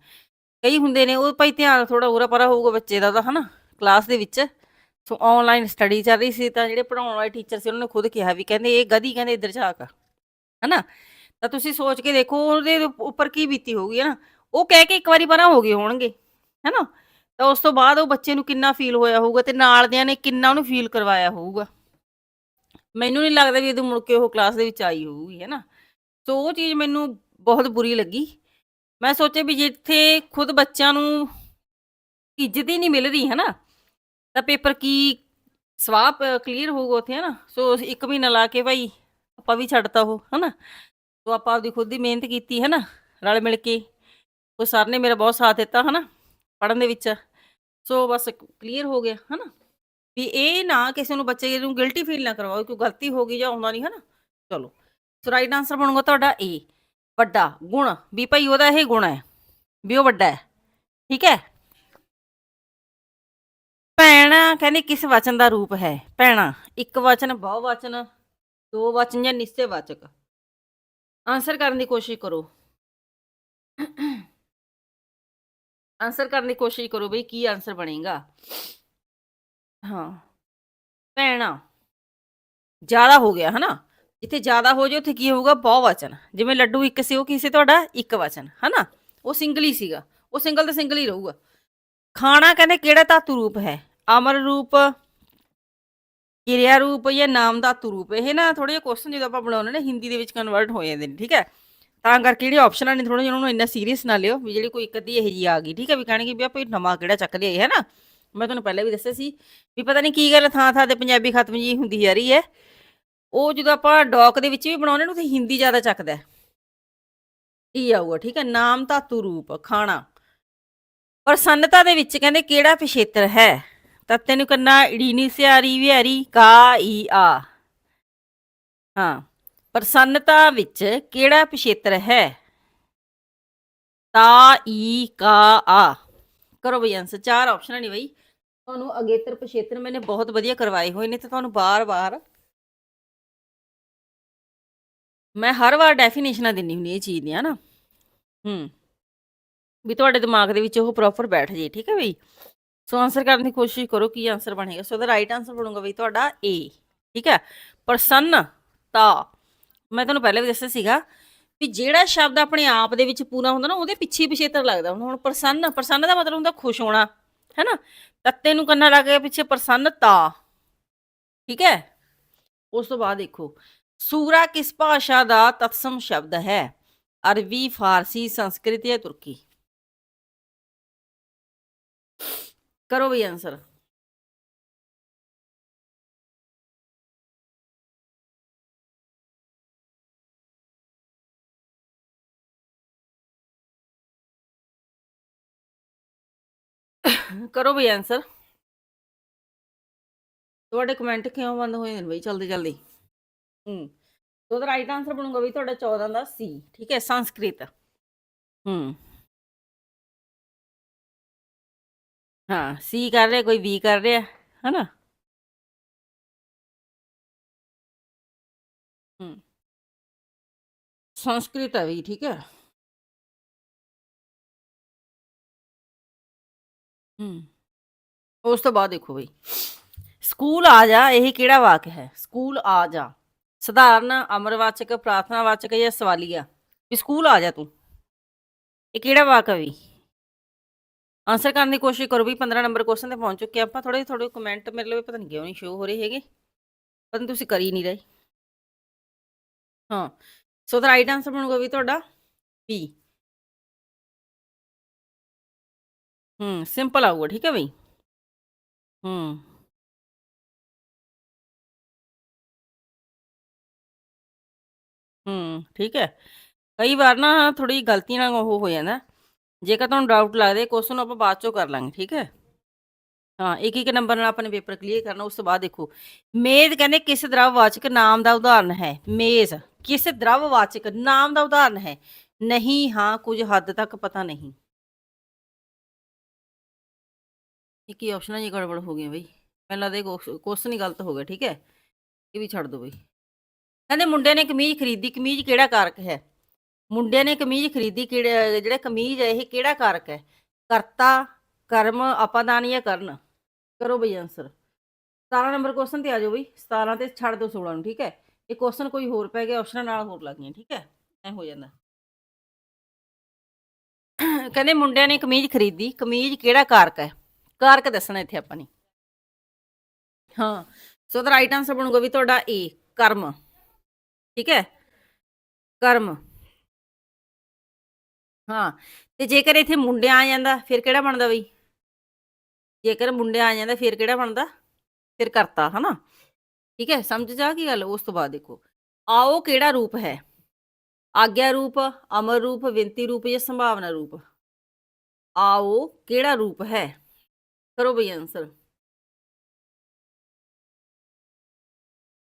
ਕਈ ਹੁੰਦੇ ਨੇ, ਉਹ ਭਾਈ ਧਿਆਨ ਥੋੜਾ ਉਰਾ ਪਰਾ ਹੋਊਗਾ ਬੱਚੇ ਦਾ ਤਾਂ, ਹਨਾ? ਕਲਾਸ ਦੇ ਵਿੱਚ। ਸੋ ਆਨਲਾਈਨ ਸਟੱਡੀ ਚੱਲ ਰਹੀ ਸੀ ਤਾਂ ਜਿਹੜੇ ਪੜਾਉਣ ਵਾਲੇ ਟੀਚਰ ਸੀ, ਉਹਨਾਂ ਨੇ ਖੁਦ ਕਿਹਾ ਵੀ ਕਹਿੰਦੇ ਇਹ ਗਧੀ ਕਹਿੰਦੇ ਇੱਧਰ ਝਾਕ ਹਨਾ? ਤਾਂ ਤੁਸੀਂ ਸੋਚ ਕੇ ਦੇਖੋ ਉਹਦੇ ਉੱਪਰ ਕੀ ਬੀਤੀ ਹੋਊਗੀ, ਹਨਾ? ਉਹ ਕਹਿ ਕੇ ਇੱਕ ਵਾਰੀ ਪਰਾਂ ਹੋ ਗਏ ਹੋਣਗੇ, ਹੈਨਾ? ਤਾਂ ਉਸ ਤੋਂ ਬਾਅਦ ਉਹ ਬੱਚੇ ਨੂੰ ਕਿੰਨਾ ਫੀਲ ਹੋਇਆ ਹੋਊਗਾ ਤੇ ਨਾਲ ਦਿਆਂ ਨੇ ਕਿੰਨਾ ਉਹਨੂੰ ਫੀਲ ਕਰਵਾਇਆ ਹੋਊਗਾ। ਮੈਨੂੰ ਨਹੀਂ ਲੱਗਦਾ ਵੀ ਇਹਦੇ ਮੁੜ ਕੇ ਉਹ ਕਲਾਸ ਦੇ ਵਿੱਚ ਆਈ ਹੋਊਗੀ, ਹੈਨਾ? ਸੋ ਉਹ ਚੀਜ਼ ਮੈਨੂੰ ਬਹੁਤ ਬੁਰੀ ਲੱਗੀ। ਮੈਂ ਸੋਚਿਆ ਵੀ ਜਿੱਥੇ ਖੁਦ ਬੱਚਿਆਂ ਨੂੰ ਇੱਜ਼ਤ ਹੀ ਨਹੀਂ ਮਿਲ ਰਹੀ, ਹੈਨਾ? ਤਾਂ ਪੇਪਰ ਕੀ ਸਵਾਪ ਕਲੀਅਰ ਹੋਊਗਾ ਉੱਥੇ ਹੈ ਨਾ ਸੋ ਇੱਕ ਮਹੀਨਾ ਲਾ ਕੇ ਭਾਈ ਆਪਾਂ ਵੀ ਛੱਡਤਾ ਉਹ ਹੈ ਨਾ ਸੋ ਆਪਾਂ ਆਪਦੀ ਖੁਦ ਦੀ ਮਿਹਨਤ ਕੀਤੀ ਹੈ ਨਾ ਰਲ ਮਿਲ ਕੇ। ਉਹ ਸਰ ਨੇ ਮੇਰਾ ਬਹੁਤ ਸਾਥ ਦਿੱਤਾ ਹੈ ਨਾ ਪੜਨ ਦੇ ਵਿੱਚ। ਸੋ ਬਸ ਕਲੀਅਰ ਹੋ ਗਿਆ ਹੈ ਨਾ ਵੀ ਇਹ ਨਾ ਕਿਸੇ ਨੂੰ ਬੱਚੇ ਨੂੰ ਗਿਲਟੀ ਫੀਲ ਨਾ ਕਰਵਾਓ, ਕੋਈ ਗਲਤੀ ਹੋ ਗਈ ਜਾਂ ਆਉਂਦਾ ਨਹੀਂ ਨਾ ਚਲੋ। ਸੋ ਰਾਈਟ ਆਨਸਰ ਬਣੂਗਾ ਤੁਹਾਡਾ ਏ ਵੱਡਾ ਗੁਣ। ਵੀ ਭਾਈ ਉਹਦਾ ਇਹ ਗੁਣ ਹੈ, ਵੀ ਉਹ ਵੱਡਾ ਹੈ। ਠੀਕ ਹੈ? ਭੈਣਾ ਕਹਿੰਦੇ ਕਿਸ ਵਚਨ ਦਾ ਰੂਪ ਹੈ? ਭੈਣਾ, ਇੱਕ ਵਚਨ, ਬਹੁ ਵਚਨ, ਦੋ ਵਚਨ ਜਾਂ ਨਿਸ਼ਚੈ ਵਾਚਕ? ਆਨਸਰ ਕਰਨ ਦੀ ਕੋਸ਼ਿਸ਼ ਕਰੋ। ਆਨਸਰ ਕਰਨ ਦੀ ਕੋਸ਼ਿਸ਼ ਕਰੋ ਬਈ ਕੀ ਆਨਸਰ ਬਣੇਗਾ। ਹਾਂ। ਭੈਣਾ, ਜ਼ਿਆਦਾ ਹੋ ਗਿਆ, ਹਨਾ? ਜਿੱਥੇ ਜ਼ਿਆਦਾ ਹੋ ਜਾਏ ਉੱਥੇ ਕੀ ਹੋਊਗਾ? ਬਹੁ ਵਚਨ। ਜਿਵੇਂ ਲੱਡੂ ਇੱਕ ਸੀ, ਉਹ ਕੀ ਸੀ ਤੁਹਾਡਾ? ਇੱਕ ਵਚਨ, ਹਨਾ? ਉਹ ਸਿੰਗਲ ਹੀ ਸੀਗਾ। ਉਹ ਸਿੰਗਲ ਤਾਂ ਸਿੰਗਲ ਹੀ ਰਹੂਗਾ। ਖਾਣਾ ਕਹਿੰਦੇ ਕਿਹੜਾ ਧਾਤੂ ਰੂਪ ਹੈ? ਅਮਰ ਰੂਪ, ਕਿਰਿਆ ਰੂਪ ਜਾਂ ਨਾਮ ਧਾਤੂ ਰੂਪ, ਇਹ ਨਾ ਥੋੜੇ ਜਿਹਾ ਕੁਐਸਚਨ ਜਦੋਂ ਆਪਾਂ ਬਣਾਉਂਦੇ ਨੇ, ਹਿੰਦੀ ਦੇ ਵਿੱਚ ਕਨਵਰਟ ਹੋ ਜਾਂਦੇ ਨੇ, ਠੀਕ ਹੈ? ਤਾਂ ਕਰਕੇ ਜਿਹੜੀ ਆਪਸ਼ਨਾਂ ਨੇ ਥੋੜਾ ਜਿਹਾ ਉਹਨਾਂ ਨੂੰ ਇੰਨਾ ਸੀਰੀਅਸ ਨਾ ਲਿਓ ਵੀ ਜਿਹੜੀ ਕੋਈ ਇੱਕ ਅੱਧੀ ਇਹੋ ਜੀ ਆ ਗਈ, ਠੀਕ ਹੈ? ਵੀ ਕਹਿਣਗੇ ਵੀ ਆਪਾਂ ਇਹ ਨਵਾਂ ਕਿਹੜਾ ਚੱਕ ਲਿਆ ਹੈ ਨਾ? ਮੈਂ ਤੁਹਾਨੂੰ ਪਹਿਲਾਂ ਵੀ ਦੱਸਿਆ ਸੀ ਵੀ ਪਤਾ ਨਹੀਂ ਕੀ ਗੱਲ ਥਾਂ ਥਾਂ ਤੇ ਪੰਜਾਬੀ ਖਤਮ ਜੀ ਹੁੰਦੀ ਜਾ ਰਹੀ ਹੈ। ਉਹ ਜਦੋਂ ਆਪਾਂ ਡੌਕ ਦੇ ਵਿੱਚ ਵੀ ਬਣਾਉਂਦੇ ਨੇ, ਉੱਥੇ ਹਿੰਦੀ ਜ਼ਿਆਦਾ ਚੱਕਦਾ ਹੈ। ਇਹ ਆਊਗਾ, ਠੀਕ ਹੈ? ਨਾਮ ਧਾਤੂ ਰੂਪ, ਖਾਣਾ। ਪ੍ਰਸੰਨਤਾ ਦੇ ਵਿੱਚ ਕਹਿੰਦੇ ਕਿਹੜਾ ਪਿਛੇਤਰ ਹੈ? ਤਾਂ ਤੈਨੂੰ ਕਰਨਾ ਈੜੀ ਸਿਆਰੀ ਵਿਹਾਰੀ, ਕਾ ਈ ਆ। ਹਾਂ, ਪ੍ਰਸੰਨਤਾ ਵਿੱਚ ਕਿਹੜਾ ਪਿਛੇਤਰ ਹੈ? ਤਾ, ਈ, ਕਾ, ਆ। ਕਰੋ ਬਈ ਆਨਸਰ ਚਾਰ ਆਪਸ਼ਨਾਂ ਨੇ ਬਈ। ਤੁਹਾਨੂੰ ਅਗੇਤਰ ਪਿਛੇਤਰ ਮੈਨੇ ਬਹੁਤ ਵਧੀਆ ਕਰਵਾਏ ਹੋਏ ਨੇ ਤੇ ਤੁਹਾਨੂੰ ਬਾਰ-ਬਾਰ ਮੈਂ ਹਰ ਵਾਰ ਡੈਫੀਨੇਸ਼ਨਾਂ ਦਿੰਨੀ ਹੁੰਦੀ ਇਹ ਚੀਜ਼ ਦੀਆਂ ਨਾ। ਹੂੰ। ਵੀ ਤੁਹਾਡੇ ਦਿਮਾਗ ਦੇ ਵਿੱਚ ਉਹ ਪ੍ਰੋਪਰ ਬੈਠ ਜੇ, ਠੀਕ ਹੈ ਬਈ? ਸੋ ਆਨਸਰ ਕਰਨ ਦੀ ਕੋਸ਼ਿਸ਼ ਕਰੋ ਕੀ ਆਨਸਰ ਬਣੇਗਾ। ਸੋ ਦਾ ਰਾਈਟ ਆਨਸਰ ਬਣੂਗਾ ਬਈ ਤੁਹਾਡਾ ਏ ਠੀਕ ਹੈ? ਪ੍ਰਸੰਨਤਾ ਮੈਂ ਤੁਹਾਨੂੰ ਪਹਿਲੇ ਵੀ ਦੱਸਿਆ ਸੀਗਾ ਵੀ ਜਿਹੜਾ ਸ਼ਬਦ ਆਪਣੇ ਆਪ ਦੇ ਵਿੱਚ ਪੂਰਾ ਹੁੰਦਾ ਨਾ, ਉਹਦੇ ਪਿੱਛੇ ਪਿਛੇਤਰ ਲੱਗਦਾ। ਹੁਣ ਹੁਣ ਪ੍ਰਸੰਨ ਪ੍ਰਸੰਨ ਦਾ ਮਤਲਬ ਹੁੰਦਾ ਖੁਸ਼ ਹੋਣਾ ਹੈਨਾ ਤੱਤੇ ਨੂੰ ਕੰਨਾ ਲੱਗ ਗਿਆ ਪਿੱਛੇ ਪ੍ਰਸੰਨਤਾ ਠੀਕ ਹੈ? ਉਸ ਤੋਂ ਬਾਅਦ ਦੇਖੋ, ਸੂਰਾ ਕਿਸ ਭਾਸ਼ਾ ਦਾ ਤਤਸਮ ਸ਼ਬਦ ਹੈ? ਅਰਬੀ, ਫਾਰਸੀ, ਸੰਸਕ੍ਰਿਤ ਜਾਂ ਤੁਰਕੀ? ਕਰੋ ਵੀ ਆਨਸਰ ਕਰੋ ਵੀ ਆਨਸਰ ਤੁਹਾਡੇ ਕਮੈਂਟ ਕਿਉਂ ਬੰਦ ਹੋਏ ਨੇ ਬਈ? ਜਲਦੀ ਜਲਦੀ ਹੂੰ। ਤੇ ਰਾਈਟ ਆਨਸਰ ਬਣੂਗਾ ਵੀ ਤੁਹਾਡਾ 14 ਦਾ ਸੀ ਠੀਕ ਹੈ? ਸੰਸਕ੍ਰਿਤ। ਹੂੰ। ਹਾਂ ਸੀ ਕਰ ਰਿਹਾ, ਕੋਈ ਵੀ ਕਰ ਰਿਹਾ, ਹਨਾ? ਹੂੰ। ਸੰਸਕ੍ਰਿਤ ਹੈ ਵੀ, ਠੀਕ ਹੈ? ਹੂੰ। ਉਸ ਤੋਂ ਬਾਅਦ ਦੇਖੋ ਬਈ। ਸਕੂਲ ਆ ਜਾ, ਇਹ ਕਿਹੜਾ ਵਾਕ ਹੈ? ਸਕੂਲ ਆ ਜਾ। ਸਧਾਰਨ, ਅਮਰਵਾਚਕ, ਪ੍ਰਾਰਥਨਾਵਾਚਕ ਜਾਂ ਸਵਾਲੀਆ? ਵੀ ਸਕੂਲ ਆ ਜਾ ਤੂੰ। ਇਹ ਕਿਹੜਾ ਵਾਕ ਹੈ ਵੀ? ਆਨਸਰ ਕਰਨ ਦੀ ਕੋਸ਼ਿਸ਼ ਕਰੋ ਵੀ 15 ਨੰਬਰ ਕੁਐਸਚਨ ਤੇ ਪਹੁੰਚ ਚੁੱਕੇ ਆਪਾਂ। ਥੋੜੇ ਥੋੜੇ ਕਮੈਂਟ ਮੇਰੇ ਲਈ ਪਤਾ ਨਹੀਂ ਕਿਉਂ ਨਹੀਂ ਸ਼ੋ ਹੋ ਰਹੇ ਹੈਗੇ। ਪਤਾ ਤੁਸੀਂ ਕਰ ਹੀ ਨਹੀਂ ਰਹੇ। ਹਾਂ ਸੋ ਦਾ ਰਾਈਟ ਆਨਸਰ ਬਣੂਗਾ ਵੀ ਤੁਹਾਡਾ ਬੀ ਹੂੰ ਸਿੰਪਲ ਆਊਗਾ, ਠੀਕ ਹੈ ਬਈ? ਹੂੰ। ਹੂੰ, ਠੀਕ ਹੈ। ਕਈ ਵਾਰ ਨਾ ਥੋੜੀ ਗਲਤੀ ਨਾਲ ਉਹ ਹੋ ਜਾਂਦਾ। ਜੇਕਰ ਤੁਹਾਨੂੰ ਡਾਊਟ ਲੱਗਦੇ ਕੁਐਸਚਨ ਆਪਾਂ ਬਾਅਦ ਚੋਂ ਕਰ ਲਾਂਗੇ, ਠੀਕ ਹੈ? ਹਾਂ, ਇੱਕ ਇੱਕ ਨੰਬਰ ਨਾਲ ਆਪਣੇ ਪੇਪਰ ਕਲੀਅਰ ਕਰਨਾ, ਉਸ ਤੋਂ ਬਾਅਦ ਦੇਖੋ। ਮੇਜ਼ ਕਹਿੰਦੇ ਕਿਸ ਦ੍ਰਵਵਾਚਕ ਨਾਮ ਦਾ ਉਦਾਹਰਨ ਹੈ? ਮੇਜ਼, ਕਿਸ ਦ੍ਰਵਵਾਚਕ ਨਾਮ ਦਾ ਉਦਾਹਰਨ ਹੈ? ਨਹੀਂ, ਹਾਂ, ਕੁਝ ਹੱਦ ਤੱਕ ਪਤਾ ਨਹੀਂ। ਇੱਕ ਹੀ ਆਪਸ਼ਨਾਂ ਹੈ ਜੀ ਗੜਬੜ ਹੋ ਗਈਆਂ ਬਈ। ਮੈਨੂੰ ਲੱਗਦਾ ਕੁਐਸਚਨ ਹੀ ਗਲਤ ਹੋ ਗਿਆ, ਠੀਕ ਹੈ? ਇਹ ਵੀ ਛੱਡ ਦਿਓ ਬਈ। ਕਹਿੰਦੇ ਮੁੰਡੇ ਨੇ ਕਮੀਜ਼ ਖਰੀਦੀ, ਕਮੀਜ਼ ਕਿਹੜਾ ਕਾਰਕ ਹੈ? ਮੁੰਡੇ ਨੇ ਕਮੀਜ਼ ਖਰੀਦੀ, ਕਿਹੜੇ, ਜਿਹੜਾ ਕਮੀਜ਼ ਹੈ ਇਹ ਕਿਹੜਾ ਕਾਰਕ ਹੈ? ਕਰਤਾ, ਕਰਮ ਅਪਾਦਾਨ ਜਾਂ ਕਰਨ। ਕਰੋ ਬਈ ਆਨਸਰ 17 ਨੰਬਰ ਕੁਐਸਚਨ ਤੇ ਆ ਜਾਓ ਬਈ। 17 ਤੇ ਛੱਡ ਦਿਓ 16 ਨੂੰ, ਠੀਕ ਹੈ? ਇਹ ਕੁਐਸਚਨ ਕੋਈ ਹੋਰ ਪੈ ਗਿਆ ਆਪਸ਼ਨਾਂ ਨਾਲ ਹੋਰ ਲੱਗ ਗਈਆਂ, ਠੀਕ ਹੈ? ਐ ਹੋ ਜਾਂਦਾ। ਕਹਿੰਦੇ ਮੁੰਡਿਆਂ ਨੇ ਕਮੀਜ਼ ਖਰੀਦੀ। ਕਮੀਜ਼ ਕਿਹੜਾ ਕਾਰਕ ਹੈ? ਕਾਰਕ ਦੱਸਣਾ ਇੱਥੇ ਆਪਾਂ ਨੇ। ਹਾਂ ਸੋ ਦਾ ਰਾਈਟ ਆਨਸਰ ਬਣੂਗਾ ਵੀ ਤੁਹਾਡਾ ਏ ਕਰਮ। ਠੀਕ ਹੈ? ਕਰਮ। ਹਾਂ, ਤੇ ਜੇਕਰ ਇੱਥੇ ਮੁੰਡਿਆਂ ਆ ਜਾਂਦਾ, ਫਿਰ ਕਿਹੜਾ ਬਣਦਾ ਬਈ? ਜੇਕਰ ਮੁੰਡਿਆਂ ਆ ਜਾਂਦਾ, ਫਿਰ ਕਿਹੜਾ ਬਣਦਾ? ਫਿਰ ਕਰਤਾ, ਹਨਾ? ਠੀਕ ਹੈ, ਸਮਝ ਜਾ ਕੀ ਗੱਲ? ਉਸ ਤੋਂ ਬਾਅਦ ਦੇਖੋ, ਆਓ ਕਿਹੜਾ ਰੂਪ ਹੈ? ਆਗਿਆ ਰੂਪ, ਅਮਰ ਰੂਪ ਵਿੰਤੀ ਰੂਪ ਜਾਂ ਸੰਭਾਵਨਾ ਰੂਪ? ਆਓ, ਕਿਹੜਾ ਰੂਪ ਹੈ? ਕਰੋ ਬਈ ਆਨਸਰ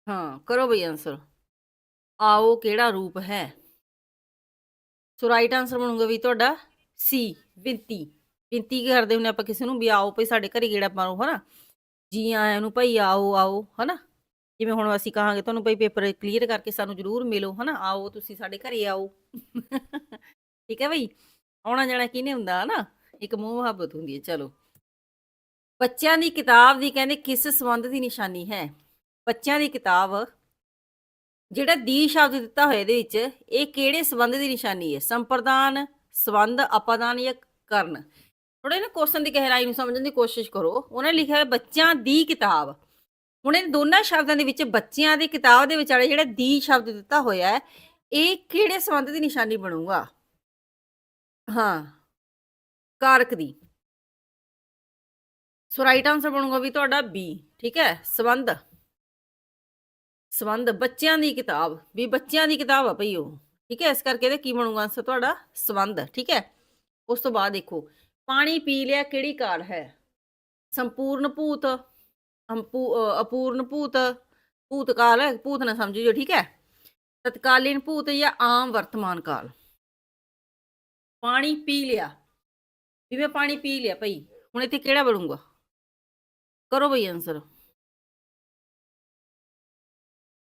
ਹਾਂ, ਕਰੋ ਬਈ ਆਨਸਰ ਆਓ, ਕਿਹੜਾ ਰੂਪ ਹੈ? ਸੋ ਰਾਈਟ ਆਨਸਰ ਬਣੂਗਾ ਵੀ ਤੁਹਾਡਾ ਸੀ ਵਿੰਤੀ। ਵਿੰਤੀ ਕਰਦੇ ਹੁੰਨੇ ਆਪਾਂ ਕਿਸੇ ਨੂੰ ਵੀ ਆਓ ਭਈ ਸਾਡੇ ਘਰੇ ਗੇੜਾ ਮਾਰੋ, ਹਨਾ? ਜੀ ਆਇਆਂ ਨੂੰ ਭਈ ਆਓ ਆਓ, ਹਨਾ? ਜਿਵੇਂ ਹੁਣ ਅਸੀਂ ਕਹਾਂਗੇ ਤੁਹਾਨੂੰ ਭਈ ਪੇਪਰ ਕਲੀਅਰ ਕਰਕੇ ਸਾਨੂੰ ਜ਼ਰੂਰ ਮਿਲੋ, ਹਨਾ? ਆਓ ਤੁਸੀਂ ਸਾਡੇ ਘਰੇ ਆਓ। ਠੀਕ ਹੈ ਭਈ? ਆਉਣਾ ਜਾਣਾ ਕਿਹਨੇ ਹੁੰਦਾ ਨਾ ਇੱਕ ਮੋਹ ਮੁਹੱਬਤ ਹੁੰਦੀ ਹੈ, ਚਲੋ। ਬੱਚਿਆਂ ਦੀ ਕਿਤਾਬ ਦੀ ਕਹਿੰਦੇ ਕਿਸ ਸੰਬੰਧ ਦੀ ਨਿਸ਼ਾਨੀ ਹੈ? ਬੱਚਿਆਂ ਦੀ ਕਿਤਾਬ ਜਿਹੜਾ ਦੀ ਸ਼ਬਦ ਦਿੱਤਾ ਹੋਇਆ ਇਹਦੇ ਵਿੱਚ, ਇਹ ਕਿਹੜੇ ਸੰਬੰਧ ਦੀ ਨਿਸ਼ਾਨੀ ਹੈ? ਸੰਪਰਦਾਨ, ਸੰਬੰਧ, ਅਪਾਦਾਨ ਜਾਂ ਕਰਨ? ਥੋੜੇ ਨਾ ਕੁਐਸਚਨ ਦੀ ਗਹਿਰਾਈ ਨੂੰ ਸਮਝਣ ਦੀ ਕੋਸ਼ਿਸ਼ ਕਰੋ। ਉਹਨਾਂ ਨੇ ਲਿਖਿਆ ਹੈ ਬੱਚਿਆਂ ਦੀ ਕਿਤਾਬ। ਹੁਣ ਇਹ ਦੋਨਾਂ ਸ਼ਬਦਾਂ ਦੇ ਵਿੱਚ ਬੱਚਿਆਂ ਦੀ ਕਿਤਾਬ ਦੇ ਵਿਚਾਲੇ ਜਿਹੜਾ ਦੀ ਸ਼ਬਦ ਦਿੱਤਾ ਹੋਇਆ ਹੈ, ਇਹ ਕਿਹੜੇ ਸੰਬੰਧ ਦੀ ਨਿਸ਼ਾਨੀ ਬਣੂਗਾ? ਹਾਂ। ਕਾਰਕ ਦੀ। ਸੋ ਰਾਈਟ ਆਨਸਰ ਬਣੂਗਾ ਵੀ ਤੁਹਾਡਾ ਬੀ ਠੀਕ ਹੈ? ਸੰਬੰਧ। ਸੰਬੰਧ ਬੱਚਿਆਂ ਦੀ ਕਿਤਾਬ, ਵੀ ਬੱਚਿਆਂ ਦੀ ਕਿਤਾਬ ਆ ਭਈ ਉਹ, ਠੀਕ ਹੈ? ਇਸ ਕਰਕੇ ਇਹਦਾ ਕੀ ਬਣੂਗਾ ਆਨਸਰ ਤੁਹਾਡਾ? ਸੰਬੰਧ, ਠੀਕ ਹੈ? ਉਸ ਤੋਂ ਬਾਅਦ ਦੇਖੋ, ਪਾਣੀ ਪੀ ਲਿਆ ਕਿਹੜੀ ਕਾਲ ਹੈ? ਸੰਪੂਰਨ ਭੂਤ ਅਪੂਰਨ ਭੂਤ, ਭੂਤਕਾਲ ਹੈ ਭੂਤ ਨਾ ਸਮਝਿਓ ਠੀਕ ਹੈ? ਤਤਕਾਲੀਨ ਭੂਤ ਜਾਂ ਆਮ ਵਰਤਮਾਨ ਕਾਲ। ਪਾਣੀ ਪੀ ਲਿਆ। ਵੀ ਮੈਂ ਪਾਣੀ ਪੀ ਲਿਆ ਭਈ? ਹੁਣ ਇੱਥੇ ਕਿਹੜਾ ਬਣੂਗਾ? ਕਰੋ ਬਈ ਆਨਸਰ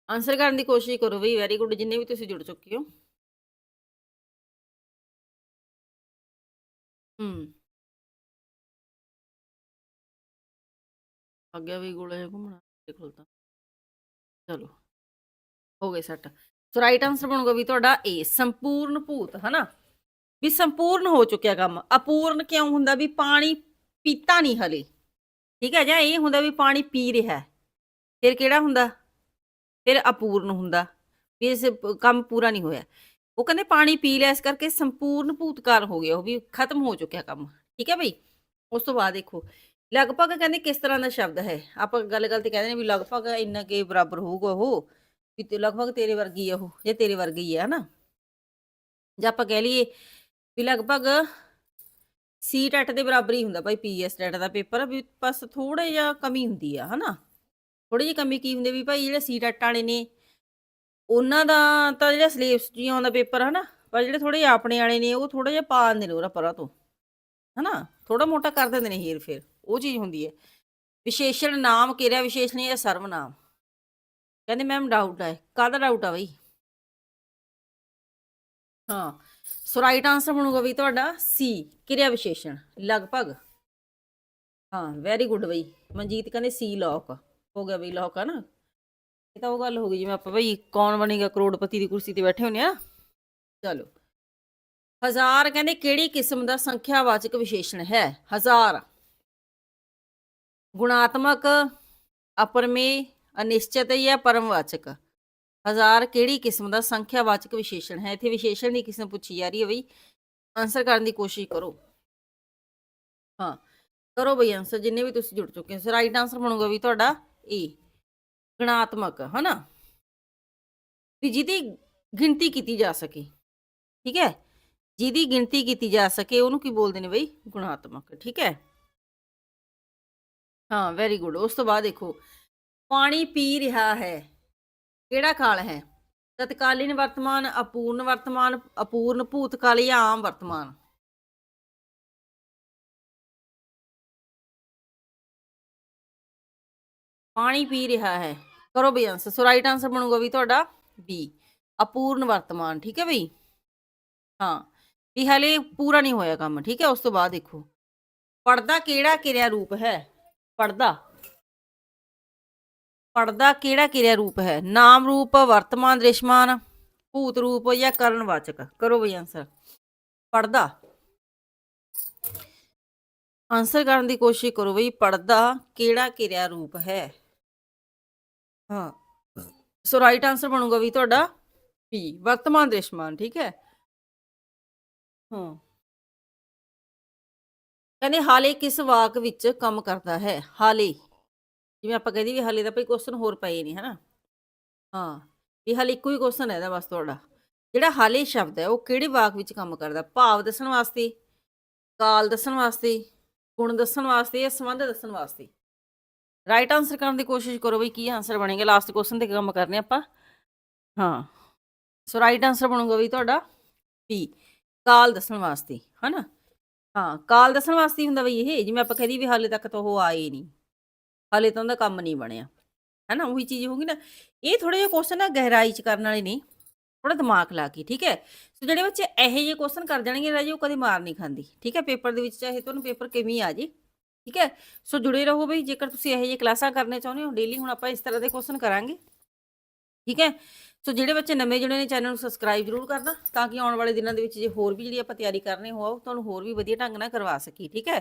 ਆਨਸਰ ਕਰਨ ਦੀ ਕੋਸ਼ਿਸ਼ ਕਰੋ ਵੀ ਵੈਰੀ ਗੁੱਡ ਜਿੰਨੇ ਵੀ ਤੁਸੀਂ ਜੁੜ ਚੁੱਕੇ ਹੋ। ਹੂੰ। ਅੱਗੇ ਵੀ ਗੋਲੇ ਘੁੰਮਣਾ, ਦੇਖ ਲਓ ਤਾਂ। ਚਲੋ, ਹੋ ਗਏ ਸੈੱਟ। ਸੋ ਰਾਈਟ ਆਨਸਰ ਬਣੂਗਾ ਵੀ ਤੁਹਾਡਾ ਏ ਸੰਪੂਰਨ ਭੂਤ, ਹਨਾ? ਵੀ ਸੰਪੂਰਨ ਹੋ ਚੁੱਕਿਆ ਕੰਮ। ਅਪੂਰਨ ਕਿਉਂ ਹੁੰਦਾ ਵੀ ਪਾਣੀ ਪੀਤਾ ਨਹੀਂ ਹਲੇ? ਠੀਕ ਹੈ, ਜਾਂ ਇਹ ਹੁੰਦਾ ਵੀ ਪਾਣੀ ਪੀ ਰਿਹਾ ਫਿਰ ਕਿਹੜਾ ਹੁੰਦਾ? ਫਿਰ ਅਪੂਰਨ ਹੁੰਦਾ, ਵੀ ਇਸ ਕੰਮ ਪੂਰਾ ਨਹੀਂ ਹੋਇਆ। ਉਹ ਕਹਿੰਦੇ ਪਾਣੀ ਪੀ ਲਿਆ, ਇਸ ਕਰਕੇ ਸੰਪੂਰਨ ਭੂਤਕਾਲ ਹੋ ਗਿਆ, ਉਹ ਵੀ ਖਤਮ ਹੋ ਚੁੱਕਿਆ ਕੰਮ। ਠੀਕ ਹੈ ਬਈ? ਉਸ ਤੋਂ ਬਾਅਦ ਦੇਖੋ, ਲਗਭਗ ਕਹਿੰਦੇ ਕਿਸ ਤਰ੍ਹਾਂ ਦਾ ਸ਼ਬਦ ਹੈ? ਆਪਾਂ ਗੱਲ ਗੱਲ ਤੇ ਕਹਿੰਦੇ ਨੇ ਵੀ ਲਗਭਗ ਇੰਨਾ ਕੇ ਬਰਾਬਰ ਹੋਊਗਾ ਉਹ, ਵੀ ਤੇ ਲਗਭਗ ਤੇਰੇ ਵਰਗੀ ਆ ਉਹ, ਜਾਂ ਤੇਰੇ ਵਰਗੀ ਆ, ਹਨਾ? ਜਾਂ ਆਪਾਂ ਕਹਿ ਲਈਏ ਵੀ ਲਗਭਗ ਸੀ ਟੈਟ ਦੇ ਬਰਾਬਰ ਹੀ ਹੁੰਦਾ ਭਾਈ ਪੀਐਸ ਟੈਟ ਦਾ ਪੇਪਰ, ਵੀ ਬਸ ਥੋੜਾ ਜਿਹਾ ਕਮੀ ਹੁੰਦੀ ਆ, ਹਨਾ? ਥੋੜੀ ਜਿਹੀ ਕਮੀ ਕੀ ਹੁੰਦੀ ਵੀ ਭਾਈ ਜਿਹੜੇ ਸੀ ਟੈਟ ਵਾਲੇ ਨੇ, ਉਹਨਾਂ ਦਾ ਤਾਂ ਜਿਹੜਾ ਸਿਲੇਬਸ ਜੀ ਆਉਂਦਾ ਪੇਪਰ ਹਨਾ, ਪਰ ਜਿਹੜੇ ਥੋੜੇ ਆਪਣੇ ਵਾਲੇ ਨੇ, ਉਹ ਥੋੜਾ ਜਿਹਾ ਪਾ ਦਿੰਦੇ ਨੇ ਉਹਦਾ ਪਰਾਂ ਤੋਂ, ਹਨਾ ਥੋੜਾ ਮੋਟਾ ਕਰ ਦਿੰਦੇ ਨੇ ਹੀਰ ਫੇਰ, ਉਹ ਚੀਜ਼ ਹੁੰਦੀ ਹੈ। ਵਿਸ਼ੇਸ਼ਣ ਨਾਮ ਕਿਰਿਆ ਵਿਸ਼ੇਸ਼ਣ ਜਾਂ ਸਰਵਨਾਮ ਕਹਿੰਦੇ ਮੈਮ ਡਾਊਟ ਹੈ ਕਾਹਦਾ ਡਾਊਟ ਆ ਬਈ? ਹਾਂ ਸੋ ਰਾਈਟ ਆਨਸਰ ਬਣੂਗਾ ਵੀ ਤੁਹਾਡਾ ਸੀ ਕਿਰਿਆ ਵਿਸ਼ੇਸ਼ਣ, ਲਗਭਗ। ਹਾਂ ਵੈਰੀ ਗੁੱਡ ਬਈ, ਮਨਜੀਤ ਕਹਿੰਦੇ ਸੀ ਲੋਕ ਹੋ ਗਿਆ ਬਈ ਲੋਕ ਆ ਨਾ ਇਹ ਤਾਂ ਉਹ ਗੱਲ ਹੋ ਗਈ, ਜਿਵੇਂ ਆਪਾਂ ਬਈ ਕੌਣ ਬਣੇਗਾ ਕਰੋੜਪਤੀ ਦੀ ਕੁਰਸੀ ਤੇ ਬੈਠੇ ਹੁੰਨੇ ਆ। ਚਲੋ। ਹਜ਼ਾਰ ਕਹਿੰਦੇ ਕਿਹੜੀ ਕਿਸਮ ਦਾ ਸੰਖਿਆਵਾਚਕ ਵਿਸ਼ੇਸ਼ਣ ਹੈ? ਹਜ਼ਾਰ। ਗੁਣਾਤਮਕ ਅਪਰਮੇय ਅਨਿਸ਼ਚਿਤ ਜਾਂ ਪਰਮਵਾਚਕ? ਹਜ਼ਾਰ ਕਿਹੜੀ ਕਿਸਮ ਦਾ ਸੰਖਿਆਵਾਚਕ ਵਿਸ਼ੇਸ਼ਣ ਹੈ? ਇੱਥੇ ਵਿਸ਼ੇਸ਼ਣ ਦੀ ਕਿਸਮ ਪੁੱਛੀ ਜਾ ਰਹੀ ਹੈ ਬਈ। ਆਨਸਰ ਕਰਨ ਦੀ ਕੋਸ਼ਿਸ਼ ਕਰੋ। ਹਾਂ। ਕਰੋ ਬਈ ਆਨਸਰ ਜਿੰਨੇ ਵੀ ਤੁਸੀਂ ਜੁੜ ਚੁੱਕੇ ਹੋ। ਸੋ ਰਾਈਟ ਆਨਸਰ ਬਣੂਗਾ ਵੀ ਤੁਹਾਡਾ। ਏ ਗੁਣਾਤਮਕ, ਹਨਾ? ਵੀ ਜਿਹਦੀ ਗਿਣਤੀ ਕੀਤੀ ਜਾ ਸਕੇ, ਠੀਕ ਹੈ? ਜਿਹਦੀ ਗਿਣਤੀ ਕੀਤੀ ਜਾ ਸਕੇ, ਉਹਨੂੰ ਕੀ ਬੋਲਦੇ ਨੇ ਬਈ? ਗੁਣਾਤਮਕ, ਠੀਕ ਹੈ? ਹਾਂ ਵੈਰੀ ਗੁੱਡ ਉਸ ਤੋਂ ਬਾਅਦ ਦੇਖੋ, ਪਾਣੀ ਪੀ ਰਿਹਾ ਹੈ, ਕਿਹੜਾ ਕਾਲ ਹੈ? ਤਤਕਾਲੀਨ ਵਰਤਮਾਨ, ਅਪੂਰਨ ਵਰਤਮਾਨ, ਅਪੂਰਨ, ਭੂਤਕਾਲ ਜਾਂ ਆਮ ਵਰਤਮਾਨ? ਪਾਣੀ ਪੀ ਰਿਹਾ ਹੈ। ਕਰੋ ਬਈ ਆਨਸਰ ਸੋ ਰਾਈਟ ਆਨਸਰ ਬਣੂਗਾ ਵੀ ਤੁਹਾਡਾ ਬੀ ਅਪੂਰਨ ਵਰਤਮਾਨ, ਠੀਕ ਹੈ ਬਈ? ਹਾਂ, ਵੀ ਹਲੇ ਪੂਰਾ ਨਹੀਂ ਹੋਇਆ ਕੰਮ, ਠੀਕ ਹੈ, ਉਸ ਤੋਂ ਬਾਅਦ ਦੇਖੋ। ਪੜਦਾ ਕਿਹੜਾ ਕਿਰਿਆ ਰੂਪ ਹੈ? ਪੜਦਾ ਪੜਦਾ ਕਿਹੜਾ ਕਿਰਿਆ ਰੂਪ ਹੈ? ਨਾਮ ਰੂਪ, ਵਰਤਮਾਨ, ਦ੍ਰਿਸ਼ਮਾਨ, ਭੂਤ ਰੂਪ ਜਾਂ ਕਰਨ ਵਾਚਕ? ਕਰੋ ਬਈ ਆਨਸਰ ਪੜਦਾ ਆਨਸਰ ਕਰਨ ਦੀ ਕੋਸ਼ਿਸ਼ ਕਰੋ ਬਈ ਪੜਦਾ ਕਿਹੜਾ ਕਿਰਿਆ ਰੂਪ ਹੈ? ਹਾਂ। ਸੋ ਰਾਈਟ ਆਨਸਰ ਬਣੂਗਾ ਵੀ ਤੁਹਾਡਾ ਬੀ ਵਰਤਮਾਨ ਦ੍ਰਿਸ਼ਮਾਨ ਠੀਕ ਹੈ? ਹਾਂ। ਕਹਿੰਦੇ ਹਾਲੇ ਕਿਸ ਵਾਕ ਵਿੱਚ ਕੰਮ ਕਰਦਾ ਹੈ? ਹਾਲੇ। ਜਿਵੇਂ ਆਪਾਂ ਕਹਿੰਦੇ ਵੀ ਹਾਲੇ ਤਾਂ ਭਈ ਕੁਐਸਚਨ ਹੋਰ ਪਏ ਨਹੀਂ ਹਨਾ? ਹਾਂ। ਵੀ ਹਾਲੇ ਇੱਕੋ ਹੀ ਕੁਐਸਚਨ ਹੈ ਇਹਦਾ ਬਸ ਤੁਹਾਡਾ। ਜਿਹੜਾ ਹਾਲੇ ਸ਼ਬਦ ਹੈ ਉਹ ਕਿਹੜੇ ਵਾਕ ਵਿੱਚ ਕੰਮ ਕਰਦਾ? ਭਾਵ ਦੱਸਣ ਵਾਸਤੇ ਕਾਲ ਦੱਸਣ ਵਾਸਤੇ ਗੁਣ ਦੱਸਣ ਵਾਸਤੇ ਜਾਂ ਸੰਬੰਧ ਦੱਸਣ ਵਾਸਤੇ? ਰਾਈਟ ਆਨਸਰ ਕਰਨ ਦੀ ਕੋਸ਼ਿਸ਼ ਕਰੋ ਬਈ ਕੀ ਆਨਸਰ ਬਣੇਗਾ। ਲਾਸਟ ਕੁਐਸਚਨ ਤੇ ਕੰਮ ਕਰਨੇ ਆਪਾਂ। ਹਾਂ। ਸੋ ਰਾਈਟ ਆਨਸਰ ਬਣੂਗਾ ਵੀ ਤੁਹਾਡਾ ਬੀ ਕਾਲ ਦੱਸਣ ਵਾਸਤੇ, ਹਨਾ? ਹਾਂ, ਕਾਲ ਦੱਸਣ ਵਾਸਤੇ ਹੁੰਦਾ ਬਈ ਇਹ, ਜਿਵੇਂ ਆਪਾਂ ਕਹਦੀ ਵੀ ਹਾਲੇ ਤੱਕ ਤਾਂ ਉਹ ਆਏ ਨਹੀਂ। ਹਾਲੇ ਤਾਂ ਉਹਦਾ ਕੰਮ ਨਹੀਂ ਬਣਿਆ, ਹੈਨਾ? ਉਹੀ ਚੀਜ਼ ਹੋਊਗੀ ਨਾ। ਇਹ ਥੋੜੇ ਜਿਹਾ ਕੁਐਸਚਨ ਆ ਗਹਿਰਾਈ ਚ ਕਰਨ ਵਾਲੇ ਨਹੀਂ ਥੋੜਾ ਦਿਮਾਗ ਲਾ ਕੇ, ਠੀਕ ਹੈ? ਸੋ ਜਿਹੜੇ ਬੱਚੇ ਇਹੋ ਜਿਹੇ ਕੁਐਸਚਨ ਕਰ ਜਾਣਗੇ, ਰਾਜੇ ਉਹ ਕਦੇ ਮਾਰ ਨਹੀਂ ਖਾਂਦੀ, ਠੀਕ ਹੈ? ਪੇਪਰ ਦੇ ਵਿੱਚ ਚਾਹੇ ਤੁਹਾਨੂੰ ਪੇਪਰ ਕਿਵੇਂ ਆ ਜੇ। ਠੀਕ ਹੈ? ਸੋ ਜੁੜੇ ਰਹੋ ਬਈ, ਜੇਕਰ ਤੁਸੀਂ ਇਹੋ ਜਿਹੇ ਕਲਾਸਾਂ ਕਰਨੇ ਚਾਹੁੰਦੇ ਹੋ ਡੇਲੀ ਹੁਣ ਆਪਾਂ ਇਸ ਤਰ੍ਹਾਂ ਦੇ ਕੁਐਸਚਨ ਕਰਾਂਗੇ। ਠੀਕ ਹੈ? ਸੋ ਜਿਹੜੇ ਬੱਚੇ ਨਵੇਂ ਜੁੜੇ ਨੇ ਚੈਨਲ ਨੂੰ ਸਬਸਕ੍ਰਾਈਬ ਜ਼ਰੂਰ ਕਰਨਾ, ਤਾਂ ਕਿ ਆਉਣ ਵਾਲੇ ਦਿਨਾਂ ਦੇ ਵਿੱਚ ਜੇ ਹੋਰ ਵੀ ਜਿਹੜੀ ਆਪਾਂ ਤਿਆਰੀ ਕਰਨੀ ਹੋ ਉਹ ਤੁਹਾਨੂੰ ਹੋਰ ਵੀ ਵਧੀਆ ਢੰਗ ਨਾਲ ਕਰਵਾ ਸਕੀ ਠੀਕ ਹੈ?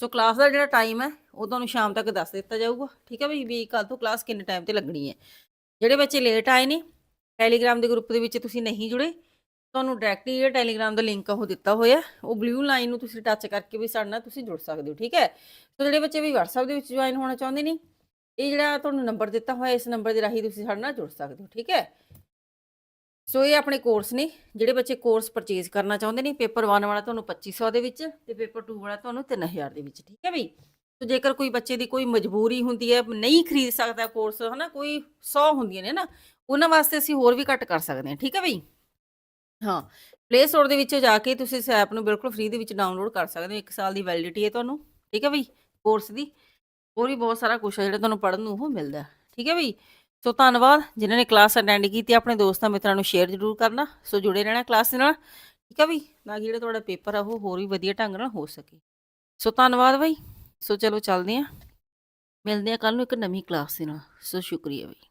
ਸੋ ਕਲਾਸ ਦਾ ਜਿਹੜਾ ਟਾਈਮ ਹੈ, ਉਹ ਤੁਹਾਨੂੰ ਸ਼ਾਮ ਤੱਕ ਦੱਸ ਦਿੱਤਾ ਜਾਊਗਾ, ਠੀਕ ਹੈ ਬਈ, ਵੀ ਕੱਲ ਤੋਂ ਕਲਾਸ ਕਿੰਨੇ ਟਾਈਮ ਤੇ ਲੱਗਣੀ ਹੈ। ਜਿਹੜੇ ਬੱਚੇ ਲੇਟ ਆਏ ਨੇ ਟੈਲੀਗ੍ਰਾਮ ਦੇ ਗਰੁੱਪ ਦੇ ਵਿੱਚ ਤੁਸੀਂ ਨਹੀਂ ਜੁੜੇ ਤੁਹਾਨੂੰ ਡਾਇਰੈਕਟਲੀ ਜਿਹੜਾ ਟੈਲੀਗ੍ਰਾਮ ਦਾ ਲਿੰਕ ਉਹ ਦਿੱਤਾ ਹੋਇਆ ਉਹ ਬਲੂ ਲਾਈਨ ਨੂੰ ਤੁਸੀਂ ਟੱਚ ਕਰਕੇ ਵੀ ਸਾਡੇ ਨਾਲ ਤੁਸੀਂ ਜੁੜ ਸਕਦੇ ਹੋ, ਠੀਕ ਹੈ? ਸੋ ਜਿਹੜੇ ਬੱਚੇ ਵੀ WhatsApp ਦੇ ਵਿੱਚ ਜੁਆਇਨ ਹੋਣਾ ਚਾਹੁੰਦੇ ਨੇ, ਇਹ ਜਿਹੜਾ ਤੁਹਾਨੂੰ ਨੰਬਰ ਦਿੱਤਾ ਹੋਇਆ, ਇਸ ਨੰਬਰ ਦੇ ਰਾਹੀਂ ਤੁਸੀਂ ਸਾਡੇ ਨਾਲ ਜੁੜ ਸਕਦੇ ਹੋ, ਠੀਕ ਹੈ? ਸੋ ਇਹ ਆਪਣੇ ਕੋਰਸ ਨੇ, ਜਿਹੜੇ ਬੱਚੇ ਕੋਰਸ ਪਰਚੇਸ ਕਰਨਾ ਚਾਹੁੰਦੇ ਨੇ ਪੇਪਰ 1 ਵਾਲਾ ਤੁਹਾਨੂੰ 2500 ਦੇ ਵਿੱਚ, ਤੇ ਪੇਪਰ 2 ਵਾਲਾ ਤੁਹਾਨੂੰ 3000 ਦੇ ਵਿੱਚ, ਠੀਕ ਹੈ ਬਈ? ਸੋ ਜੇਕਰ ਕੋਈ ਬੱਚੇ ਦੀ ਕੋਈ ਮਜਬੂਰੀ ਹੁੰਦੀ ਹੈ, ਨਹੀਂ ਖਰੀਦ ਸਕਦਾ ਕੋਰਸ ਹਨਾ, ਕੋਈ 100 ਹੁੰਦੀਆਂ ਨੇ ਨਾ, ਉਹਨਾਂ ਵਾਸਤੇ ਅਸੀਂ ਹੋਰ ਵੀ ਘੱਟ ਕਰ ਸਕਦੇ ਹਾਂ, ਠੀਕ ਹੈ ਬਈ? ਹਾਂ ਪਲੇ ਸਟੋਰ ਦੇ ਵਿੱਚ ਜਾ ਕੇ ਤੁਸੀਂ ਇਸ ਐਪ ਨੂੰ ਬਿਲਕੁਲ ਫ੍ਰੀ ਦੇ ਵਿੱਚ ਡਾਊਨਲੋਡ ਕਰ ਸਕਦੇ ਹੋ 1 ਸਾਲ ਦੀ ਵੈਲਿਡਿਟੀ ਹੈ ਤੁਹਾਨੂੰ, ਠੀਕ ਹੈ ਬਈ? ਕੋਰਸ ਦੀ, ਹੋਰ ਵੀ ਬਹੁਤ ਸਾਰਾ ਕੁਛ ਹੈ ਜਿਹੜਾ ਤੁਹਾਨੂੰ ਪੜ੍ਹਨ ਨੂੰ ਉਹ ਮਿਲਦਾ, ਠੀਕ ਹੈ ਬਈ? ਸੋ ਧੰਨਵਾਦ, ਜਿਨ੍ਹਾਂ ਨੇ ਕਲਾਸ ਅਟੈਂਡ ਕੀਤੀ, ਆਪਣੇ ਦੋਸਤਾਂ ਮਿੱਤਰਾਂ ਨੂੰ ਸ਼ੇਅਰ ਜ਼ਰੂਰ ਕਰਨਾ ਸੋ ਜੁੜੇ ਰਹਿਣਾ ਕਲਾਸ ਦੇ ਨਾਲ, ਠੀਕ ਹੈ ਬਈ? ਤਾਂ ਕਿ ਜਿਹੜਾ ਤੁਹਾਡਾ ਪੇਪਰ ਆ, ਉਹ ਹੋਰ ਵੀ ਵਧੀਆ ਢੰਗ ਨਾਲ ਹੋ ਸਕੇ। ਸੋ ਧੰਨਵਾਦ ਬਈ ਸੋ ਚਲੋ ਚੱਲਦੇ ਹਾਂ, ਮਿਲਦੇ ਹਾਂ ਕੱਲ੍ਹ ਨੂੰ ਇੱਕ ਨਵੀਂ ਕਲਾਸ ਦੇ ਨਾਲ ਸੋ ਸ਼ੁਕਰੀਆ ਬਈ।